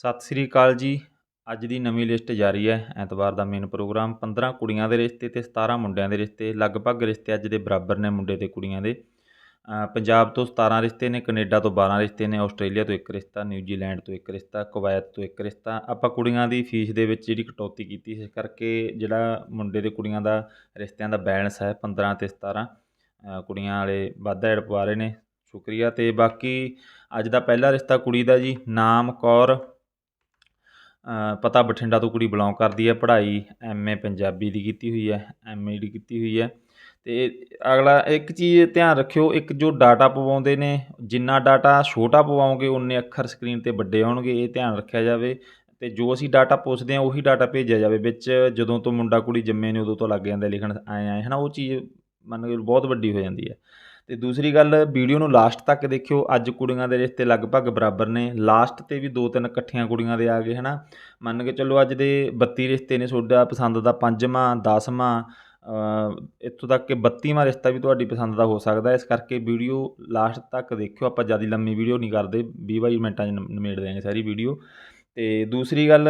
ਸਤਿ ਸ੍ਰੀ ਅਕਾਲ ਜੀ। ਅੱਜ ਦੀ ਨਵੀਂ ਲਿਸਟ ਜਾਰੀ ਹੈ। ਐਤਵਾਰ ਦਾ ਮੇਨ ਪ੍ਰੋਗਰਾਮ 15 ਕੁੜੀਆਂ ਦੇ ਰਿਸ਼ਤੇ ਤੇ 17 ਮੁੰਡਿਆਂ ਦੇ ਰਿਸ਼ਤੇ। ਲਗਭਗ ਰਿਸ਼ਤੇ ਅੱਜ ਦੇ ਬਰਾਬਰ ਨੇ ਮੁੰਡੇ ਤੇ ਕੁੜੀਆਂ ਦੇ। ਪੰਜਾਬ ਤੋਂ 17 ਰਿਸ਼ਤੇ ਨੇ, ਕੈਨੇਡਾ ਤੋਂ 12 ਰਿਸ਼ਤੇ ਨੇ, ਆਸਟ੍ਰੇਲੀਆ ਤੋਂ ਇੱਕ ਰਿਸ਼ਤਾ, ਨਿਊਜ਼ੀਲੈਂਡ ਤੋਂ ਇੱਕ ਰਿਸ਼ਤਾ, ਕੁਵੈਤ ਤੋਂ ਇੱਕ ਰਿਸ਼ਤਾ। ਆਪਾਂ ਕੁੜੀਆਂ ਦੀ ਫੀਸ ਦੇ ਵਿੱਚ ਜਿਹੜੀ ਕਟੌਤੀ ਕੀਤੀ ਇਸ ਕਰਕੇ ਜਿਹੜਾ ਮੁੰਡੇ ਤੇ ਕੁੜੀਆਂ ਦਾ ਰਿਸ਼ਤਿਆਂ ਦਾ ਬੈਲੈਂਸ ਹੈ 15 ਤੇ 17 ਕੁੜੀਆਂ ਵਾਲੇ ਵਾਧਾ ਐਡ ਪਵਾ ਰਹੇ ਨੇ। ਸ਼ੁਕਰੀਆ। ਤੇ ਬਾਕੀ ਅੱਜ ਦਾ ਪਹਿਲਾ ਰਿਸ਼ਤਾ ਕੁੜੀ ਦਾ ਜੀ। ਨਾਮ ਕੌਰ। ਪਤਾ ਬਠਿੰਡਾ ਤੋਂ ਕੁੜੀ ਬਿਲੋਂਗ ਕਰਦੀ ਹੈ, ਪੜ੍ਹਾਈ ਐਮਏ ਪੰਜਾਬੀ ਦੀ ਕੀਤੀ ਹੋਈ ਹੈ ਐਮਏ ਦੀ ਕੀਤੀ ਹੋਈ ਹੈ। ਤੇ ਅਗਲਾ ਇੱਕ ਚੀਜ਼ ਧਿਆਨ ਰੱਖਿਓ, ਇੱਕ ਜੋ ਡਾਟਾ ਪਵਾਉਂਦੇ ਨੇ, ਜਿੰਨਾ ਡਾਟਾ ਛੋਟਾ ਪਵਾਓਗੇ ਉਨੇ ਅੱਖਰ ਸਕਰੀਨ ਤੇ ਵੱਡੇ ਆਉਣਗੇ ਇਹ ਧਿਆਨ ਰੱਖਿਆ ਜਾਵੇ। ਤੇ ਜੋ ਅਸੀਂ ਡਾਟਾ ਪੁੱਛਦੇ ਹਾਂ, ਉਹੀ ਡਾਟਾ ਭੇਜਿਆ ਜਾਵੇ। ਵਿੱਚ ਜਦੋਂ ਤੋਂ ਮੁੰਡਾ ਕੁੜੀ ਜੰਮੇ ਨੇ, ਉਦੋਂ ਤੋਂ ਲੱਗ ਜਾਂਦਾ ਲਿਖਣ ਆਏ ਆਏ ਹੈ ਨਾ ਉਹ ਚੀਜ਼ ਮੰਨ ਕੇ ਬਹੁਤ ਵੱਡੀ ਹੋ ਜਾਂਦੀ ਹੈ। ਤੇ ਦੂਸਰੀ ਗੱਲ ਵੀਡੀਓ ਨੂੰ ਲਾਸਟ ਤੱਕ ਦੇਖਿਓ। ਅੱਜ ਕੁੜੀਆਂ ਦੇ ਰਿਸ਼ਤੇ ਲਗਭਗ ਬਰਾਬਰ ਨੇ। ਲਾਸਟ ਤੇ ਵੀ ਦੋ ਤਿੰਨ ਇਕੱਠੀਆਂ ਕੁੜੀਆਂ ਦੇ ਆ ਗਏ ਹਨਾ? ਮੰਨ ਕੇ ਚੱਲੋ ਅੱਜ ਦੇ 32 ਰਿਸ਼ਤੇ ਨੇ ਤੁਹਾਡਾ ਪਸੰਦ ਦਾ ਪੰਜਵਾਂ ਦਸਵਾਂ ਅ, ਇੱਥੋਂ ਤੱਕ ਕਿ 32ਵਾਂ ਰਿਸ਼ਤਾ ਵੀ ਤੁਹਾਡੀ ਪਸੰਦ ਦਾ ਹੋ ਸਕਦਾ। ਇਸ ਕਰਕੇ ਵੀਡੀਓ ਲਾਸਟ ਤੱਕ ਦੇਖਿਓ। ਆਪਾਂ ਜ਼ਿਆਦਾ ਲੰਮੀ ਵੀਡੀਓ ਨਹੀਂ ਕਰਦੇ। 20 22 ਮਿੰਟਾਂ 'ਚ ਨਿਮ- ਨਿਬੇੜ ਸਾਰੀ ਵੀਡੀਓ। ਅਤੇ ਦੂਸਰੀ ਗੱਲ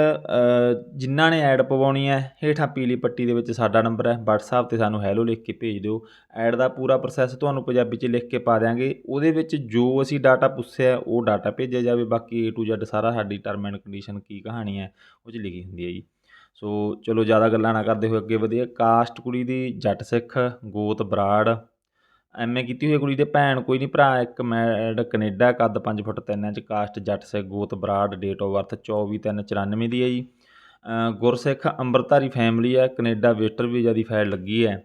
ਜਿਨ੍ਹਾਂ ਨੇ ਐਡ ਪਵਾਉਣੀ ਹੈ, ਹੇਠਾਂ ਪੀਲੀ ਪੱਟੀ ਦੇ ਵਿੱਚ ਸਾਡਾ ਨੰਬਰ ਹੈ। ਵਟਸਐਪ ਤੇ ਸਾਨੂੰ ਹੈਲੋ ਲਿਖ ਕੇ ਭੇਜ ਦਿਓ। ਐਡ ਦਾ ਪੂਰਾ ਪ੍ਰੋਸੈਸ ਤੁਹਾਨੂੰ ਪੰਜਾਬੀ 'ਚ ਲਿਖ ਕੇ ਪਾ ਦਿਆਂਗੇ। ਉਹਦੇ ਵਿੱਚ ਜੋ ਅਸੀਂ ਡਾਟਾ ਪੁੱਛਿਆ, ਉਹ ਡਾਟਾ ਭੇਜਿਆ ਜਾਵੇ। ਬਾਕੀ A to Z ਸਾਰਾ ਸਾਡੀ ਟਰਮ ਐਂਡ ਕੰਡੀਸ਼ਨ ਕੀ ਕਹਾਣੀ ਹੈ, ਉਹ 'ਚ ਲਿਖੀ ਹੁੰਦੀ ਹੈ ਜੀ। ਸੋ ਚਲੋ ਜ਼ਿਆਦਾ ਗੱਲਾਂ ਨਾ ਕਰਦੇ ਹੋਏ ਅੱਗੇ ਵਧੀਆ ਕਾਸਟ ਕੁੜੀ ਦੀ ਜੱਟ ਸਿੱਖ, ਗੋਤ ਬਰਾੜ ਐਮਏ ਕੀਤੀ ਹੋਈ ਹੈ ਕੁੜੀ ਦੇ ਭੈਣ, ਕੋਈ ਨਹੀਂ ਭਰਾ, ਇੱਕ ਮੈਡ ਕੈਨੇਡਾ ਕੱਦ 5 ਫੁੱਟ 3 ਇੰਚ ਕਾਸਟ, ਜੱਟ ਸਿੱਖ, ਗੋਤ ਬਰਾੜ ਡੇਟ ਆਫ ਬਰਥ 24/3/94 ਦੀ ਹੈ ਜੀ। ਗੁਰਸਿੱਖ ਅੰਮ੍ਰਿਤਧਾਰੀ ਫੈਮਿਲੀ ਹੈ, ਕੈਨੇਡਾ ਵੇਟਰ ਵੀਜ਼ਾ ਦੀ ਫਾਈਲ ਲੱਗੀ ਹੈ।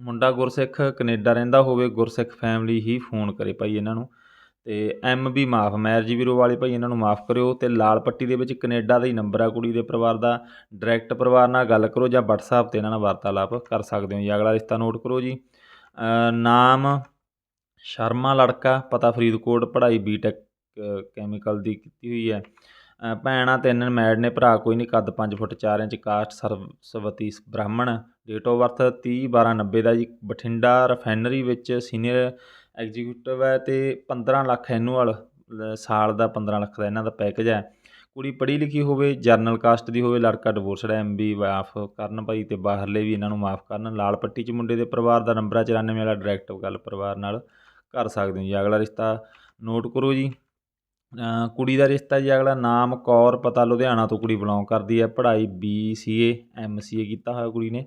ਮੁੰਡਾ ਗੁਰਸਿੱਖ ਕੈਨੇਡਾ ਰਹਿੰਦਾ ਹੋਵੇ, ਗੁਰਸਿੱਖ ਫੈਮਿਲੀ ਹੀ ਫੋਨ ਕਰੇ ਭਾਈ ਇਹਨਾਂ ਨੂੰ। ਤੇ ਐਮ ਵੀ ਮਾਫ ਮੈਰਜ ਵੀਰੋ ਵਾਲੇ ਭਾਈ ਇਹਨਾਂ ਨੂੰ ਮਾਫ ਕਰਿਓ। ਤੇ ਲਾਲ ਪੱਟੀ ਦੇ ਵਿੱਚ ਕੈਨੇਡਾ ਦਾ ਹੀ ਨੰਬਰ ਆ ਕੁੜੀ ਦੇ ਪਰਿਵਾਰ ਦਾ। ਡਾਇਰੈਕਟ ਪਰਿਵਾਰ ਨਾਲ ਗੱਲ ਕਰੋ ਜਾਂ WhatsApp ਤੇ ਇਹਨਾਂ ਨਾਲ ਵਾਰਤਾਲਾਪ ਕਰ ਸਕਦੇ ਹੋ ਜੀ। ਅਗਲਾ ਰਿਸ਼ਤਾ ਨੋਟ ਕਰੋ ਜੀ। ਨਾਮ ਸ਼ਰਮਾ ਲੜਕਾ, ਪਤਾ ਫਰੀਦਕੋਟ ਪੜ੍ਹਾਈ ਬੀਟੈਕ ਕੈਮੀਕਲ ਦੀ ਕੀਤੀ ਹੋਈ ਹੈ। ਭੈਣਾਂ ਤਿੰਨ, ਮੈਡ ਨੇ, ਭਰਾ ਕੋਈ ਨਹੀਂ, ਕੱਦ 5 ਫੁੱਟ 4 ਇੰਚ ਕਾਸਟ ਸਰਵਸਵਤੀ ਬ੍ਰਾਹਮਣ ਡੇਟ ਆਫ ਬਰਥ 30 12 90 ਦਾ ਜੀ, ਬਠਿੰਡਾ ਰਿਫਾਈਨਰੀ ਵਿੱਚ ਸੀਨੀਅਰ ਐਗਜ਼ੀਕਿਊਟਿਵ ਹੈ ਤੇ 15 ਲੱਖ ਐਨੂਅਲ ਸਾਲ ਦਾ 15 ਲੱਖ ਦਾ ਇਹਨਾਂ ਦਾ ਪੈਕੇਜ ਹੈ। ਕੁੜੀ ਪੜ੍ਹੀ ਲਿਖੀ ਹੋਵੇ ਜਰਨਲ ਕਾਸਟ ਦੀ ਹੋਵੇ, ਲੜਕਾ ਡਿਵੋਰਸਡ ਹੈ ਐਮਬੀ ਮਾਫ ਕਰਨ ਭਾਈ ਤੇ ਬਾਹਰਲੇ ਵੀ ਇਹਨਾਂ ਨੂੰ ਮਾਫ ਕਰਨ, ਲਾਲ ਪੱਟੀ 'ਚ ਮੁੰਡੇ ਦੇ ਪਰਿਵਾਰ ਦਾ ਨੰਬਰ ਹੈ 94 ਵਾਲਾ ਡਾਇਰੈਕਟ ਗੱਲ ਪਰਿਵਾਰ ਨਾਲ ਕਰ ਸਕਦੇ ਹੋ ਜੀ। ਅਗਲਾ ਰਿਸ਼ਤਾ ਨੋਟ ਕਰੋ ਜੀ। ਕੁੜੀ ਦਾ ਰਿਸ਼ਤਾ ਜੀ, ਅਗਲਾ ਨਾਮ ਕੌਰ, ਪਤਾ ਲੁਧਿਆਣਾ ਤੋਂ ਕੁੜੀ ਬਿਲੋਂਗ ਕਰਦੀ ਹੈ। ਪੜ੍ਹਾਈ ਬੀਸੀਏ ਐਮਸੀਏ ਕੀਤਾ ਹੋਇਆ ਕੁੜੀ ਨੇ।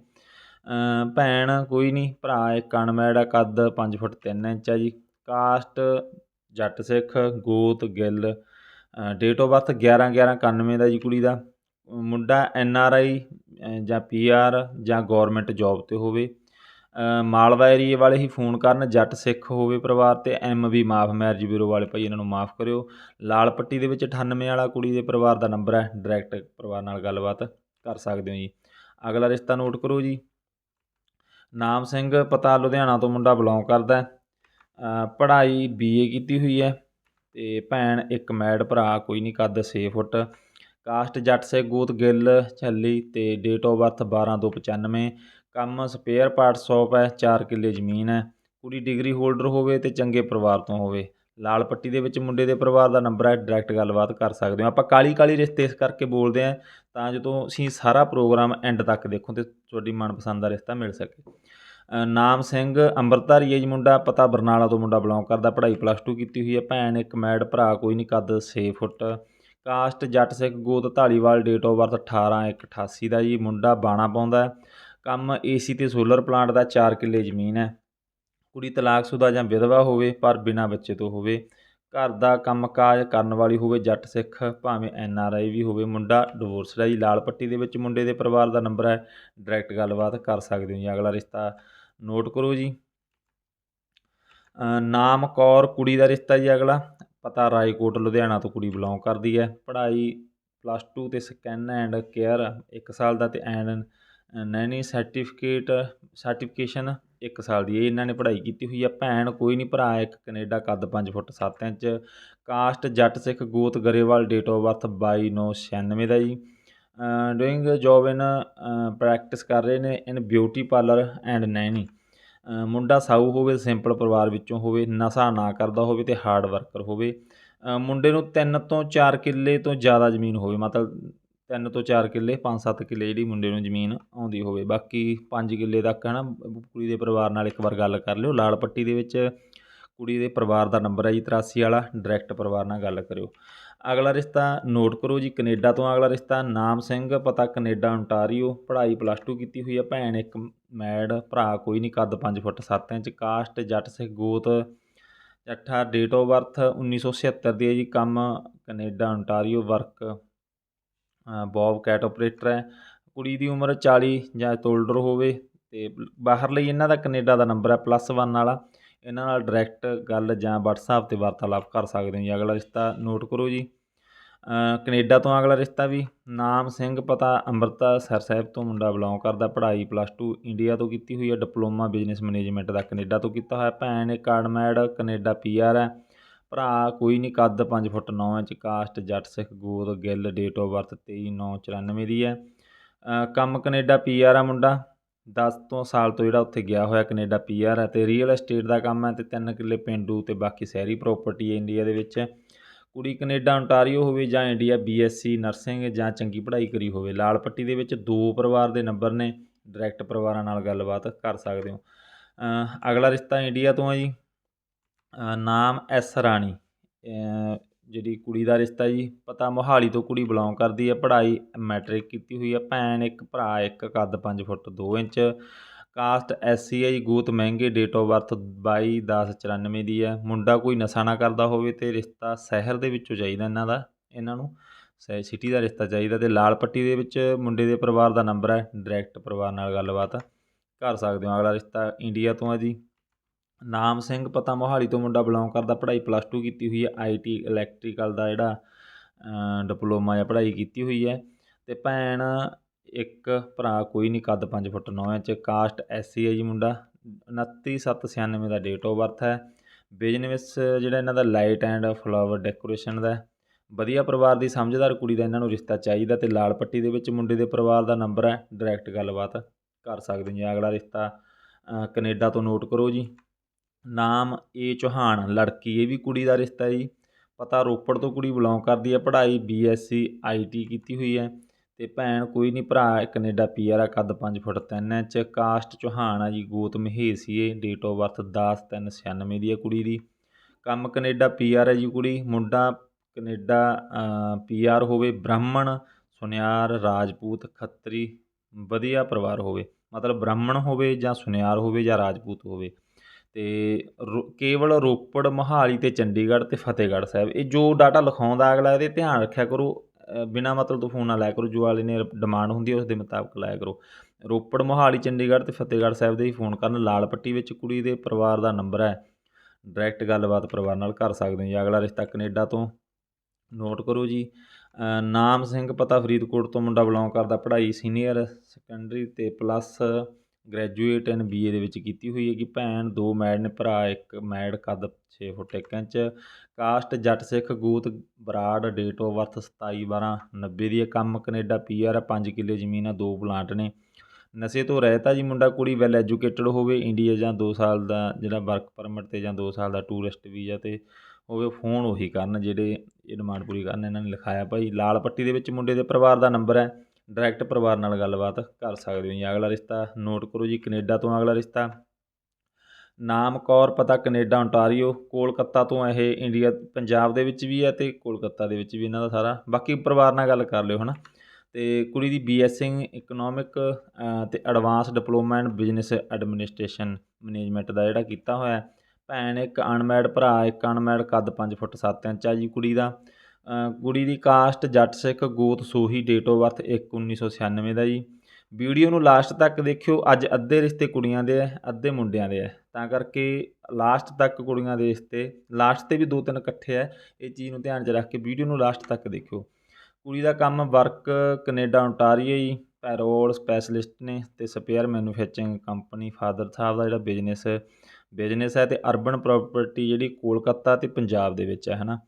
ਭੈਣ ਕੋਈ ਨਹੀਂ, ਭਰਾ ਇੱਕ ਅਨਮੈਡ ਆ, ਕੱਦ 5 ਫੁੱਟ 3 ਇੰਚ ਆ ਜੀ। ਕਾਸਟ ਜੱਟ ਸਿੱਖ, ਗੋਤ ਗਿੱਲ ਡੇਟ ਆਫ ਬਰਥ 11 11 91 ਦਾ ਜੀ ਕੁੜੀ ਦਾ। ਮੁੰਡਾ ਐਨ ਆਰ ਆਈ ਜਾਂ ਪੀ ਆਰ ਜਾਂ ਗਵਰਨਮੈਂਟ ਜੌਬ ਤੇ ਹੋਵੇ। ਮਾਲਵਾ ਏਰੀਏ ਵਾਲੇ ਹੀ ਫੋਨ ਕਰਨ ਜੱਟ ਸਿੱਖ ਹੋਵੇ ਪਰਿਵਾਰ ਤੇ ਐਮ ਵੀ ਮਾਫ ਮੈਰਿਜ ਬਿਊਰੋ ਵਾਲੇ ਭਾਈ ਇਹਨਾਂ ਨੂੰ ਮਾਫ ਕਰਿਓ। ਲਾਲ ਪੱਟੀ ਦੇ ਵਿੱਚ 98 ਵਾਲਾ ਕੁੜੀ ਦੇ ਪਰਿਵਾਰ ਦਾ ਨੰਬਰ ਹੈ ਡਾਇਰੈਕਟ ਪਰਿਵਾਰ ਨਾਲ ਗੱਲਬਾਤ ਕਰ ਸਕਦੇ ਹੋ ਜੀ। ਅਗਲਾ ਰਿਸ਼ਤਾ ਨੋਟ ਕਰੋ ਜੀ। ਨਾਮ ਸਿੰਘ ਪਤਾ ਲੁਧਿਆਣਾ ਤੋਂ ਮੁੰਡਾ ਬਿਲੋਂਗ ਕਰਦਾ ਹੈ। ਅ, ਪੜ੍ਹਾਈ ਬੀਏ ਕੀਤੀ ਹੋਈ ਹੈ। ਅਤੇ ਭੈਣ ਇੱਕ ਮੈਡ ਭਰਾ, ਕੋਈ ਨਹੀਂ ਕੱਦ ਛੇ ਫੁੱਟ। ਕਾਸਟ ਜੱਟ ਸੇ ਗੋਤ ਗਿੱਲ ਛੱਲੀ ਅਤੇ ਡੇਟ ਆਫ ਬਰਥ 12 ਦੋ 95 ਕੰਮ ਸਪੇਅਰ ਪਾਰਟ ਸ਼ੋਪ ਹੈ, ਚਾਰ ਕਿੱਲੇ ਜ਼ਮੀਨ ਹੈ। ਕੁੜੀ ਡਿਗਰੀ ਹੋਲਡਰ ਹੋਵੇ ਅਤੇ ਚੰਗੇ ਪਰਿਵਾਰ ਤੋਂ ਹੋਵੇ। ਲਾਲ ਪੱਟੀ ਦੇ ਵਿੱਚ ਮੁੰਡੇ ਦੇ ਪਰਿਵਾਰ ਦਾ ਨੰਬਰ ਹੈ, ਡਾਇਰੈਕਟ ਗੱਲਬਾਤ ਕਰ ਸਕਦੇ ਹੋ। ਆਪਾਂ ਕਾਲੀ ਕਾਲੀ ਰਿਸ਼ਤੇ ਇਸ ਕਰਕੇ ਬੋਲਦੇ ਹਾਂ ਤਾਂ ਜਦੋਂ ਅਸੀਂ ਸਾਰਾ ਪ੍ਰੋਗਰਾਮ ਐਂਡ ਤੱਕ ਦੇਖੋ ਤੇ ਤੁਹਾਡੀ ਮਨਪਸੰਦ ਦਾ ਰਿਸ਼ਤਾ ਮਿਲ ਸਕੇ। ਨਾਮ ਸਿੰਘ, ਅੰਮ੍ਰਿਤਧਾਰੀ ਹੈ ਜੀ ਮੁੰਡਾ, ਪਤਾ ਬਰਨਾਲਾ ਤੋਂ ਮੁੰਡਾ ਬਿਲੋਂਗ ਕਰਦਾ, ਪੜ੍ਹਾਈ ਪਲੱਸ 2 ਕੀਤੀ ਹੋਈ ਹੈ, ਭੈਣ ਇੱਕ ਮੈਡ, ਭਰਾ ਕੋਈ ਨਹੀਂ ਕੱਦ 6 ਫੁੱਟ। ਕਾਸਟ ਜੱਟ ਸਿੱਖ ਗੋਤ ਢਾਲੀਵਾਲ ਡੇਟ ਆਫ ਬਰਥ 18 ਇੱਕ 88 ਦਾ ਜੀ, ਮੁੰਡਾ ਬਾਣਾ ਪਾਉਂਦਾ ਹੈ। ਕੰਮ ਏਸੀ ਤੇ ਸੋਲਰ ਪਲਾਂਟ ਦਾ 4 ਕਿੱਲੇ ਜ਼ਮੀਨ ਹੈ। ਕੁੜੀ ਤਲਾਕਸ਼ੁਦਾ ਜਾਂ ਵਿਧਵਾ ਹੋਵੇ, ਪਰ ਬਿਨਾਂ ਬੱਚੇ ਤੋਂ ਹੋਵੇ। ਘਰ ਦਾ ਕੰਮਕਾਜ ਕਰਨ ਵਾਲੀ ਹੋਵੇ, ਜੱਟ ਸਿੱਖ, ਭਾਵੇਂ ਐਨ ਆਰ ਆਈ ਵੀ ਹੋਵੇ, ਮੁੰਡਾ ਡਿਵੋਰਸਡ ਹੈ ਜੀ, ਲਾਲ ਪੱਟੀ ਦੇ ਵਿੱਚ ਮੁੰਡੇ ਦੇ ਪਰਿਵਾਰ ਦਾ ਨੰਬਰ ਹੈ। ਡਾਇਰੈਕਟ ਗੱਲਬਾਤ ਕਰ ਸਕਦੇ ਹੋ ਜੀ, ਅਗਲਾ ਰਿਸ਼ਤਾ ਨੋਟ ਕਰੋ ਜੀ। ਨਾਮ, ਕੌਰ, ਕੁੜੀ ਦਾ ਰਿਸ਼ਤਾ ਜੀ ਅਗਲਾ। ਪਤਾ ਰਾਏਕੋਟ, ਲੁਧਿਆਣਾ ਤੋਂ ਕੁੜੀ ਬਿਲੋਂਗ ਕਰਦੀ ਹੈ। ਪੜ੍ਹਾਈ ਪਲੱਸ 2 ਤੇ ਸਕੈਨ ਐਂਡ ਕੇਅਰ 1 ਸਾਲ ਦਾ ਤੇ ਐਂਡ ਨੈਨੀ ਸਰਟੀਫਿਕੇਟ ਸਰਟੀਫਿਕੇਸ਼ਨ 1 ਸਾਲ ਦੀ। ਇਹ ਇਹਨਾਂ ਨੇ ਪੜ੍ਹਾਈ ਕੀਤੀ ਹੋਈ ਹੈ। ਭੈਣ, ਕੋਈ ਨਹੀਂ, ਭਰਾ ਇੱਕ ਕੈਨੇਡਾ ਕੱਦ 5 foot 7 inch. Caste Jatt Sikh, ਗੋਤ, ਗਰੇਵਾਲ ਡੇਟ ਆਫ ਬਰਥ 22/9/96 ਦਾ ਜੀ। ਡੂਇੰਗ ਜੋਬ ਇਨ ਪ੍ਰੈਕਟਿਸ ਕਰ ਰਹੇ ਨੇ in beauty parlour and nanny ਮੁੰਡਾ ਸਾਊ ਹੋਵੇ ਸਿੰਪਲ ਪਰਿਵਾਰ ਵਿੱਚੋਂ ਹੋਵੇ, ਨਸ਼ਾ ਨਾ ਕਰਦਾ ਹੋਵੇ ਤੇ ਹਾਰਡ ਵਰਕਰ ਹੋਵੇ। ਮੁੰਡੇ ਨੂੰ 3 ਤੋਂ 4 ਕਿੱਲੇ ਤੋਂ ਜ਼ਿਆਦਾ ਜ਼ਮੀਨ ਹੋਵੇ, ਮਤਲਬ 3 ਤੋਂ 4 ਕਿੱਲੇ 5-7 ਕਿੱਲੇ ਜਿਹੜੀ ਮੁੰਡੇ ਨੂੰ ਜ਼ਮੀਨ ਆਉਂਦੀ ਹੋਵੇ। ਬਾਕੀ 5 ਕਿੱਲੇ ਤੱਕ ਹੈ ਨਾ ਕੁੜੀ ਦੇ ਪਰਿਵਾਰ ਨਾਲ ਇੱਕ ਵਾਰ ਗੱਲ ਕਰ ਲਿਓ। ਲਾਲ ਪੱਟੀ ਦੇ ਵਿੱਚ ਕੁੜੀ ਦੇ ਪਰਿਵਾਰ ਦਾ ਨੰਬਰ ਹੈ ਜੀ 83 ਵਾਲਾ ਡਾਇਰੈਕਟ ਪਰਿਵਾਰ ਨਾਲ ਗੱਲ ਕਰਿਓ। ਅਗਲਾ ਰਿਸ਼ਤਾ ਨੋਟ ਕਰੋ ਜੀ, ਕੈਨੇਡਾ ਤੋਂ ਅਗਲਾ ਰਿਸ਼ਤਾ, ਨਾਮ ਸਿੰਘ, ਪਤਾ ਕੈਨੇਡਾ ਓਨਟਾਰੀਓ ਪੜ੍ਹਾਈ ਪਲੱਸ 2 ਕੀਤੀ ਹੋਈ ਹੈ ਭੈਣ, ਇੱਕ ਮੈਡ, ਭਰਾ ਕੋਈ ਨਹੀਂ ਕੱਦ 5 foot 7 inch caste Jatt, Sikh, ਗੋਤ ਚੱਠਾ ਡੇਟ ਆਫ ਬਰਥ 1976 ਦੀ ਹੈ ਜੀ, ਕੰਮ Canada Ontario work Bobcat operator ਹੈ। ਕੁੜੀ ਦੀ ਉਮਰ 40 ਜਾਂ ਤੋਲਡਰ ਹੋਵੇ ਤੇ ਬਾਹਰ ਲਈ ਇਹਨਾਂ ਦਾ ਕੈਨੇਡਾ ਦਾ ਨੰਬਰ ਹੈ ਪਲੱਸ 1 ਵਾਲਾ। ਇਹਨਾਂ ਨਾਲ ਡਾਇਰੈਕਟ ਗੱਲ ਜਾਂ WhatsApp ਤੇ ਵਾਰਤਾਲਾਪ ਕਰ ਸਕਦੇ ਹੋ ਜੀ। ਅਗਲਾ ਰਿਸ਼ਤਾ ਨੋਟ ਕਰੋ ਜੀ। ਅ, ਕੈਨੇਡਾ ਤੋਂ ਅਗਲਾ ਰਿਸ਼ਤਾ ਵੀ। ਨਾਮ ਸਿੰਘ ਪਤਾ ਅੰਮ੍ਰਿਤਾ ਸਰ ਸਾਹਿਬ ਤੋਂ ਮੁੰਡਾ ਬਿਲੋਂਗ ਕਰਦਾ। ਪੜ੍ਹਾਈ ਪਲੱਸ 2 ਇੰਡੀਆ ਤੋਂ ਕੀਤੀ ਹੋਈ ਹੈ। ਡਿਪਲੋਮਾ ਬਿਜ਼ਨਸ ਮੈਨੇਜਮੈਂਟ ਦਾ ਕੈਨੇਡਾ ਤੋਂ ਕੀਤਾ ਹੋਇਆ। ਭੈਣ ਇੱਕ ਕਾਰਡਮੈਡ ਕੈਨੇਡਾ ਪੀਆਰ ਹੈ। ਭਰਾ ਕੋਈ ਨਹੀਂ ਕੱਦ 5 foot 9 inch caste Jatt Sikh ਗੋਦ ਗਿੱਲ ਡੇਟ ਆਫ ਬਰਥ 23/9/94 ਦੀ ਹੈ। ਅ, ਕੰਮ ਕੈਨੇਡਾ ਪੀਆਰ ਆ ਮੁੰਡਾ। 10 ਤੋਂ ਸਾਲ ਤੋਂ ਜਿਹੜਾ ਉੱਥੇ ਗਿਆ ਹੋਇਆ ਕੈਨੇਡਾ ਪੀਆਰ ਹੈ ਤੇ ਰੀਅਲ ਏਸਟੇਟ ਦਾ ਕੰਮ ਹੈ ਤੇ ਤਿੰਨ ਕਿੱਲੇ ਪਿੰਡੂ ਤੇ ਬਾਕੀ ਸ਼ਹਿਰੀ ਪ੍ਰਾਪਰਟੀ ਹੈ ਇੰਡੀਆ ਦੇ ਵਿੱਚ। ਕੁੜੀ ਕੈਨੇਡਾ ਓਨਟਾਰੀਓ ਹੋਵੇ ਜਾਂ ਇੰਡੀਆ ਬੀਐਸਸੀ ਨਰਸਿੰਗ ਜਾਂ ਚੰਗੀ ਪੜ੍ਹਾਈ ਕਰੀ ਹੋਵੇ, ਲਾਲ ਪੱਟੀ ਦੇ ਵਿੱਚ ਦੋ ਪਰਿਵਾਰ ਦੇ ਨੰਬਰ ਨੇ ਡਾਇਰੈਕਟ ਪਰਿਵਾਰਾਂ ਨਾਲ ਗੱਲਬਾਤ ਕਰ ਸਕਦੇ ਹੋ। ਅਗਲਾ ਰਿਸ਼ਤਾ ਇੰਡੀਆ ਤੋਂ ਹੈ ਜੀ। ਨਾਮ ਐਸ ਰਾਣੀ। ਜਿਹੜੀ ਕੁੜੀ ਦਾ ਰਿਸ਼ਤਾ ਜੀ, ਪਤਾ ਮੋਹਾਲੀ ਤੋਂ ਕੁੜੀ ਬਿਲੋਂਗ ਕਰਦੀ ਹੈ ਪੜ੍ਹਾਈ ਮੈਟ੍ਰਿਕ ਕੀਤੀ ਹੋਈ ਹੈ ਭੈਣ ਇੱਕ ਭਰਾ ਇੱਕ ਕੱਦ 5 ਫੁੱਟ 2 ਇੰਚ ਕਾਸਟ ਐਸਸੀ ਹੈ ਜੀ, ਗੋਤ ਮਹਿੰਗੇ ਡੇਟ ਆਫ ਬਰਥ 22 10 94 ਦੀ ਹੈ ਮੁੰਡਾ ਕੋਈ ਨਸ਼ਾ ਨਾ ਕਰਦਾ ਹੋਵੇ ਤੇ ਰਿਸ਼ਤਾ ਸ਼ਹਿਰ ਦੇ ਵਿੱਚੋਂ ਚਾਹੀਦਾ ਇਹਨਾਂ ਦਾ, ਇਹਨਾਂ ਨੂੰ ਸੈ ਸਿਟੀ ਦਾ ਰਿਸ਼ਤਾ ਚਾਹੀਦਾ ਤੇ ਲਾਲ ਪੱਟੀ ਦੇ ਵਿੱਚ ਮੁੰਡੇ ਦੇ ਪਰਿਵਾਰ ਦਾ ਨੰਬਰ ਹੈ ਡਾਇਰੈਕਟ ਪਰਿਵਾਰ ਨਾਲ ਗੱਲਬਾਤ ਕਰ ਸਕਦੇ ਹੋ, ਅਗਲਾ ਰਿਸ਼ਤਾ ਇੰਡੀਆ ਤੋਂ ਹੈ ਜੀ। ਨਾਮ ਸਿੰਘ ਪਤਾ ਮੋਹਾਲੀ ਤੋਂ ਮੁੰਡਾ ਬਿਲੋਂਗ ਕਰਦਾ ਪੜ੍ਹਾਈ ਪਲੱਸ 2 ਕੀਤੀ ਹੋਈ ਹੈ ਆਈਟੀ ਇਲੈਕਟ੍ਰੀਕਲ ਦਾ ਜਿਹੜਾ ਡਿਪਲੋਮਾ ਜਾਂ ਪੜ੍ਹਾਈ ਕੀਤੀ ਹੋਈ ਹੈ। ਤੇ ਭੈਣ ਇੱਕ ਭਰਾ ਕੋਈ ਨਹੀਂ ਕੱਦ 5 ਫੁੱਟ 9 ਇੰਚ ਕਾਸਟ ਐਸਸੀ ਹੈ ਜੀ ਮੁੰਡਾ 29796 ਦਾ ਡੇਟ ਆਫ ਬਰਥ ਹੈ। ਬਿਜ਼ਨਸ ਜਿਹੜਾ ਇਹਨਾਂ ਦਾ ਲਾਈਟ ਐਂਡ ਫਲਾਵਰ ਡੈਕੋਰੇਸ਼ਨ ਦਾ ਵਧੀਆ ਪਰਿਵਾਰ ਦੀ ਸਮਝਦਾਰ ਕੁੜੀ ਦਾ ਇਹਨਾਂ ਨੂੰ ਰਿਸ਼ਤਾ ਚਾਹੀਦਾ ਤੇ ਲਾਲ ਪੱਟੀ ਦੇ ਵਿੱਚ ਮੁੰਡੇ ਦੇ ਪਰਿਵਾਰ ਦਾ ਨੰਬਰ ਹੈ ਡਾਇਰੈਕਟ ਗੱਲਬਾਤ ਕਰ ਸਕਦੇ ਹੋ ਜੀ। ਅਗਲਾ ਰਿਸ਼ਤਾ ਅ, ਕੈਨੇਡਾ ਤੋਂ ਨੋਟ ਕਰੋ ਜੀ। ਨਾਮ ਏ ਚੌਹਾਨ ਲੜਕੀ, ਇਹ ਵੀ ਕੁੜੀ ਦਾ ਰਿਸ਼ਤਾ ਜੀ। ਪਤਾ ਰੋਪੜ ਤੋਂ ਕੁੜੀ ਬਿਲੋਂਗ ਕਰਦੀ ਹੈ, ਪੜ੍ਹਾਈ ਬੀਐਸਸੀ ਆਈਟੀ ਕੀਤੀ ਹੋਈ ਹੈ। ਤੇ ਭੈਣ ਕੋਈ ਨਹੀਂ, ਭਰਾ ਕੈਨੇਡਾ ਪੀਆਰ ਆ, ਕੱਦ 5 ਫੁੱਟ 3 ਇੰਚ, ਕਾਸਟ ਚੌਹਾਨ ਆ ਜੀ, ਗੋਤ ਮਹੇਸੀਏ ਡੇਟ ਆਫ ਬਰਥ 10 3 96 ਦੀ ਹੈ ਕੁੜੀ ਦੀ। ਕੰਮ ਕੈਨੇਡਾ ਪੀਆਰ ਹੈ ਜੀ ਕੁੜੀ, ਮੁੰਡਾ ਕੈਨੇਡਾ ਪੀਆਰ ਹੋਵੇ, ਬ੍ਰਾਹਮਣ, ਸੁਨਿਆਰ, ਰਾਜਪੂਤ, ਖੱਤਰੀ, ਵਧੀਆ ਪਰਿਵਾਰ ਹੋਵੇ। ਮਤਲਬ ਬ੍ਰਾਹਮਣ ਹੋਵੇ ਜਾਂ ਸੁਨਿਆਰ ਹੋਵੇ ਜਾਂ ਰਾਜਪੂਤ ਹੋਵੇ। ਅਤੇ ਰੋ- ਕੇਵਲ ਰੋਪੜ, ਮੋਹਾਲੀ ਅਤੇ ਚੰਡੀਗੜ੍ਹ ਅਤੇ ਫਤਿਹਗੜ੍ਹ ਸਾਹਿਬ। ਇਹ ਜੋ ਡਾਟਾ ਲਿਖਾਉਂਦਾ ਅਗਲਾ, ਇਹਦੇ ਧਿਆਨ ਰੱਖਿਆ ਕਰੋ। ਬਿਨਾਂ ਮਤਲਬ ਤੋਂ ਫੋਨ ਨਾ ਲਾਇਆ ਕਰੋ। ਜੋ ਵਾਲੇ ਨੇ ਡਿਮਾਂਡ ਹੁੰਦੀ ਹੈ ਉਸ ਦੇ ਮੁਤਾਬਕ ਲਾਇਆ ਕਰੋ। ਰੋਪੜ, ਮੋਹਾਲੀ, ਚੰਡੀਗੜ੍ਹ ਅਤੇ ਫਤਿਹਗੜ੍ਹ ਸਾਹਿਬ ਦੇ ਹੀ ਫੋਨ ਕਰਨ। ਲਾਲ ਪੱਟੀ ਵਿੱਚ ਕੁੜੀ ਦੇ ਪਰਿਵਾਰ ਦਾ ਨੰਬਰ ਹੈ। ਡਾਇਰੈਕਟ ਗੱਲਬਾਤ ਪਰਿਵਾਰ ਨਾਲ ਕਰ ਸਕਦੇ ਹੋ ਜੀ। ਅਗਲਾ ਰਿਸ਼ਤਾ ਕੈਨੇਡਾ ਤੋਂ। ਨੋਟ ਕਰੋ ਜੀ। ਨਾਮ ਸਿੰਘ, ਪਤਾ ਫਰੀਦਕੋਟ ਤੋਂ, ਮੁੰਡਾ ਬਿਲੋਂਗ ਕਰਦਾ। ਪੜ੍ਹਾਈ ਸੀਨੀਅਰ, ਸੈਕੰਡਰੀ ਤੇ plus graduate N B A ਦੇ ਵਿੱਚ ਕੀਤੀ ਹੋਈ ਹੈ ਕਿ ਭੈਣ, ਦੋ ਮੈਡ ਨੇ ਭਰਾ, ਇੱਕ ਮੈਡ ਕੱਦ 6 ਫੁੱਟ 1 ਇੰਚ। ਕਾਸਟ, ਜੱਟ ਸਿੱਖ, ਗੋਤ, ਬਰਾੜ ਡੇਟ ਆਫ ਬਰਥ 27 12 90 ਦੀ ਹੈ ਕੰਮ, ਕੈਨੇਡਾ ਪੀਆਰ 5 ਕਿੱਲੇ ਜ਼ਮੀਨ ਆ ਦੋ ਪਲਾਂਟ ਨੇ। ਨਸ਼ੇ ਤੋਂ ਰਹਿਤਾ ਜੀ ਮੁੰਡਾ, ਕੁੜੀ ਵੈਲ ਐਜੂਕੇਟਡ ਹੋਵੇ ਇੰਡੀਆ ਜਾਂ 2 ਸਾਲ ਦਾ ਜਿਹੜਾ ਵਰਕ ਪਰਮਿਟ ਤੇ ਜਾਂ 2 ਸਾਲ ਦਾ ਟੂਰਿਸਟ ਵੀਜ਼ਾ ਤੇ ਹੋਵੇ ਫੋਨ ਉਹੀ ਕਰਨ ਜਿਹੜੇ ਇਹ ਡਿਮਾਂਡ ਪੂਰੀ ਕਰਨ, ਇਹਨਾਂ ਨੇ ਲਿਖਾਇਆ ਭਾਈ। ਲਾਲ ਪੱਟੀ ਦੇ ਵਿੱਚ ਮੁੰਡੇ ਦੇ ਪਰਿਵਾਰ ਦਾ ਨੰਬਰ ਹੈ। ਡਾਇਰੈਕਟ ਪਰਿਵਾਰ ਨਾਲ ਗੱਲਬਾਤ ਕਰ ਸਕਦੇ ਹੋ ਜੀ। ਅਗਲਾ ਰਿਸ਼ਤਾ ਨੋਟ ਕਰੋ ਜੀ, ਕੈਨੇਡਾ ਤੋਂ ਅਗਲਾ ਰਿਸ਼ਤਾ। ਨਾਮ ਕੌਰ, ਪਤਾ ਕੈਨੇਡਾ ਓਨਟਾਰੀਓ ਕੋਲਕਾਤਾ ਤੋਂ ਇਹ ਇੰਡੀਆ, ਪੰਜਾਬ ਦੇ ਵਿੱਚ ਵੀ ਹੈ ਤੇ ਕੋਲਕਾਤਾ ਦੇ ਵਿੱਚ ਵੀ ਇਹਨਾਂ ਦਾ ਸਾਰਾ। ਬਾਕੀ ਪਰਿਵਾਰ ਨਾਲ ਗੱਲ ਕਰ ਲਿਓ ਹਨਾ। ਤੇ ਕੁੜੀ ਦੀ ਬੀਐਸਸੀ ਇਕਨੋਮਿਕ ਤੇ advance diploma in business administration management ਦਾ ਜਿਹੜਾ ਕੀਤਾ ਹੋਇਆ ਭੈਣ ਇੱਕ ਅਨਮੈਡ ਭਰਾ, ਇੱਕ ਅਨਮੈਡ ਕੱਦ 5 ਫੁੱਟ 7 ਇੰਚ ਆ ਜੀ ਕੁੜੀ ਦਾ। ਕੁੜੀ ਦੀ ਕਾਸਟ ਜੱਟ ਸਿੱਖ ਗੋਤ ਸੋਹੀ ਡੇਟ ਆਫ ਬਰਥ 1 1996 ਦਾ ਜੀ। ਵੀਡੀਓ ਨੂੰ ਲਾਸਟ ਤੱਕ ਦੇਖਿਓ, ਅੱਜ ਅੱਧੇ ਰਿਸ਼ਤੇ ਕੁੜੀਆਂ ਦੇ ਹੈ ਅੱਧੇ ਮੁੰਡਿਆਂ ਦੇ ਹੈ ਤਾਂ ਕਰਕੇ ਲਾਸਟ ਤੱਕ ਕੁੜੀਆਂ ਦੇ ਰਿਸ਼ਤੇ ਲਾਸਟ ਤੇ ਵੀ ਦੋ ਤਿੰਨ ਇਕੱਠੇ ਹੈ ਇਹ ਚੀਜ਼ ਨੂੰ ਧਿਆਨ 'ਚ ਰੱਖ ਕੇ ਵੀਡੀਓ ਨੂੰ ਲਾਸਟ ਤੱਕ ਦੇਖਿਓ। ਕੁੜੀ ਦਾ ਕੰਮ ਵਰਕ ਕੈਨੇਡਾ ਓਨਟਾਰੀਓ ਜੀ, ਪੈਰੋਲ ਸਪੈਸ਼ਲਿਸਟ ਨੇ ਤੇ ਸਪੇਅਰ ਮੈਨੂਫੈਕਚਰਿੰਗ ਕੰਪਨੀ ਫਾਦਰ ਸਾਹਿਬ ਦਾ ਜਿਹੜਾ ਬਿਜ਼ਨਸ ਬਿਜ਼ਨਸ ਹੈ ਤੇ ਅਰਬਨ ਪ੍ਰਾਪਰਟੀ ਜਿਹੜੀ ਕੋਲਕਾਤਾ ਤੇ ਪੰਜਾਬ ਦੇ ਵਿੱਚ ਹੈ, ਹਨਾ।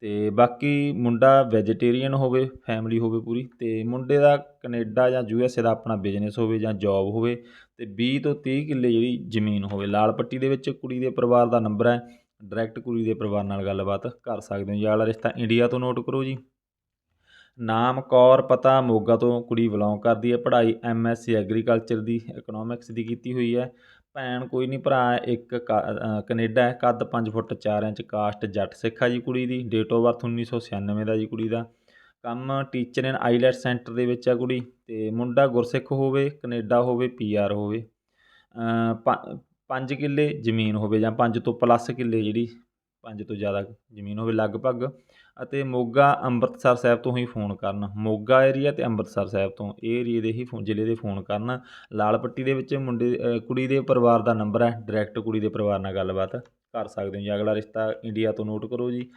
ਤੇ ਬਾਕੀ ਮੁੰਡਾ ਵੈਜੀਟੇਰੀਅਨ ਹੋਵੇ ਫੈਮਿਲੀ ਹੋਵੇ ਪੂਰੀ ਅਤੇ ਮੁੰਡੇ ਦਾ ਕਨੇਡਾ ਜਾਂ ਯੂ ਐੱਸ ਏ ਦਾ ਆਪਣਾ ਬਿਜ਼ਨਸ ਹੋਵੇ ਜਾਂ ਜੋਬ ਹੋਵੇ ਅਤੇ ਵੀਹ ਤੋਂ ਤੀਹ ਕਿੱਲੇ ਜਿਹੜੀ ਜ਼ਮੀਨ ਹੋਵੇ, ਲਾਲ ਪੱਟੀ ਦੇ ਵਿੱਚ ਕੁੜੀ ਦੇ ਪਰਿਵਾਰ ਦਾ ਨੰਬਰ ਹੈ ਡਾਇਰੈਕਟ ਕੁੜੀ ਦੇ ਪਰਿਵਾਰ ਨਾਲ ਗੱਲਬਾਤ ਕਰ ਸਕਦੇ ਹੋ ਜੀ ਵਾਲਾ ਰਿਸ਼ਤਾ ਇੰਡੀਆ ਤੋਂ ਨੋਟ ਕਰੋ ਜੀ। ਨਾਮ ਕੌਰ ਪਤਾ ਮੋਗਾ ਤੋਂ ਕੁੜੀ ਬਿਲੋਂਗ ਕਰਦੀ ਹੈ, ਪੜ੍ਹਾਈ ਐਮ ਐਸ ਸੀ ਐਗਰੀਕਲਚਰ ਦੀ ਇਕਨੋਮਿਕਸ ਦੀ ਕੀਤੀ ਹੋਈ ਹੈ। ਭੈਣ ਕੋਈ ਨਹੀਂ ਭਰਾ ਇੱਕ ਕ- ਅ, ਕੈਨੇਡਾ ਕੱਦ 5 ਫੁੱਟ 4 ਇੰਚ ਕਾਸਟ ਜੱਟ ਸਿੱਖ ਆ ਜੀ ਕੁੜੀ ਦੀ ਡੇਟ ਆਫ ਬਰਥ 1996 ਦਾ ਜੀ ਕੁੜੀ ਦਾ। ਕੰਮ ਟੀਚਰ ਇਨ ਆਈਲੈਟ ਸੈਂਟਰ ਦੇ ਵਿੱਚ ਆ ਕੁੜੀ ਤੇ ਮੁੰਡਾ ਗੁਰਸਿੱਖ ਹੋਵੇ ਕੈਨੇਡਾ ਹੋਵੇ ਪੀਆਰ ਹੋਵੇ ਅ, ਪੰਜ ਕਿੱਲੇ ਜ਼ਮੀਨ ਹੋਵੇ ਜਾਂ ਪੰਜ ਤੋਂ ਪਲੱਸ ਕਿੱਲੇ ਜਿਹੜੀ ਪੰਜ ਤੋਂ ਜ਼ਿਆਦਾ ਜ਼ਮੀਨ ਹੋਵੇ ਲਗਭਗ। ਅਤੇ ਮੋਗਾ ਅੰਮ੍ਰਿਤਸਰ ਸਾਹਿਬ ਤੋਂ ਹੀ ਫੋਨ ਕਰਨ। ਮੋਗਾ ਏਰੀਆ ਤੇ ਅੰਮ੍ਰਿਤਸਰ ਸਾਹਿਬ ਤੋਂ। ਇਹ ਏਰੀਏ ਦੇ ਹੀ ਫੋ- ਜ਼ਿਲ੍ਹੇ ਦੇ ਫੋਨ ਕਰਨ। ਲਾਲ ਪੱਟੀ ਦੇ ਵਿੱਚ ਮੁੰਡੇ ਕੁੜੀ ਦੇ ਪਰਿਵਾਰ ਦਾ ਨੰਬਰ ਹੈ। ਡਾਇਰੈਕਟ ਕੁੜੀ ਦੇ ਪਰਿਵਾਰ ਨਾਲ ਗੱਲਬਾਤ ਕਰ ਸਕਦੇ ਹੋ ਜੀ। ਅਗਲਾ ਰਿਸ਼ਤਾ ਇੰਡੀਆ ਤੋਂ ਨੋਟ ਕਰੋ ਜੀ।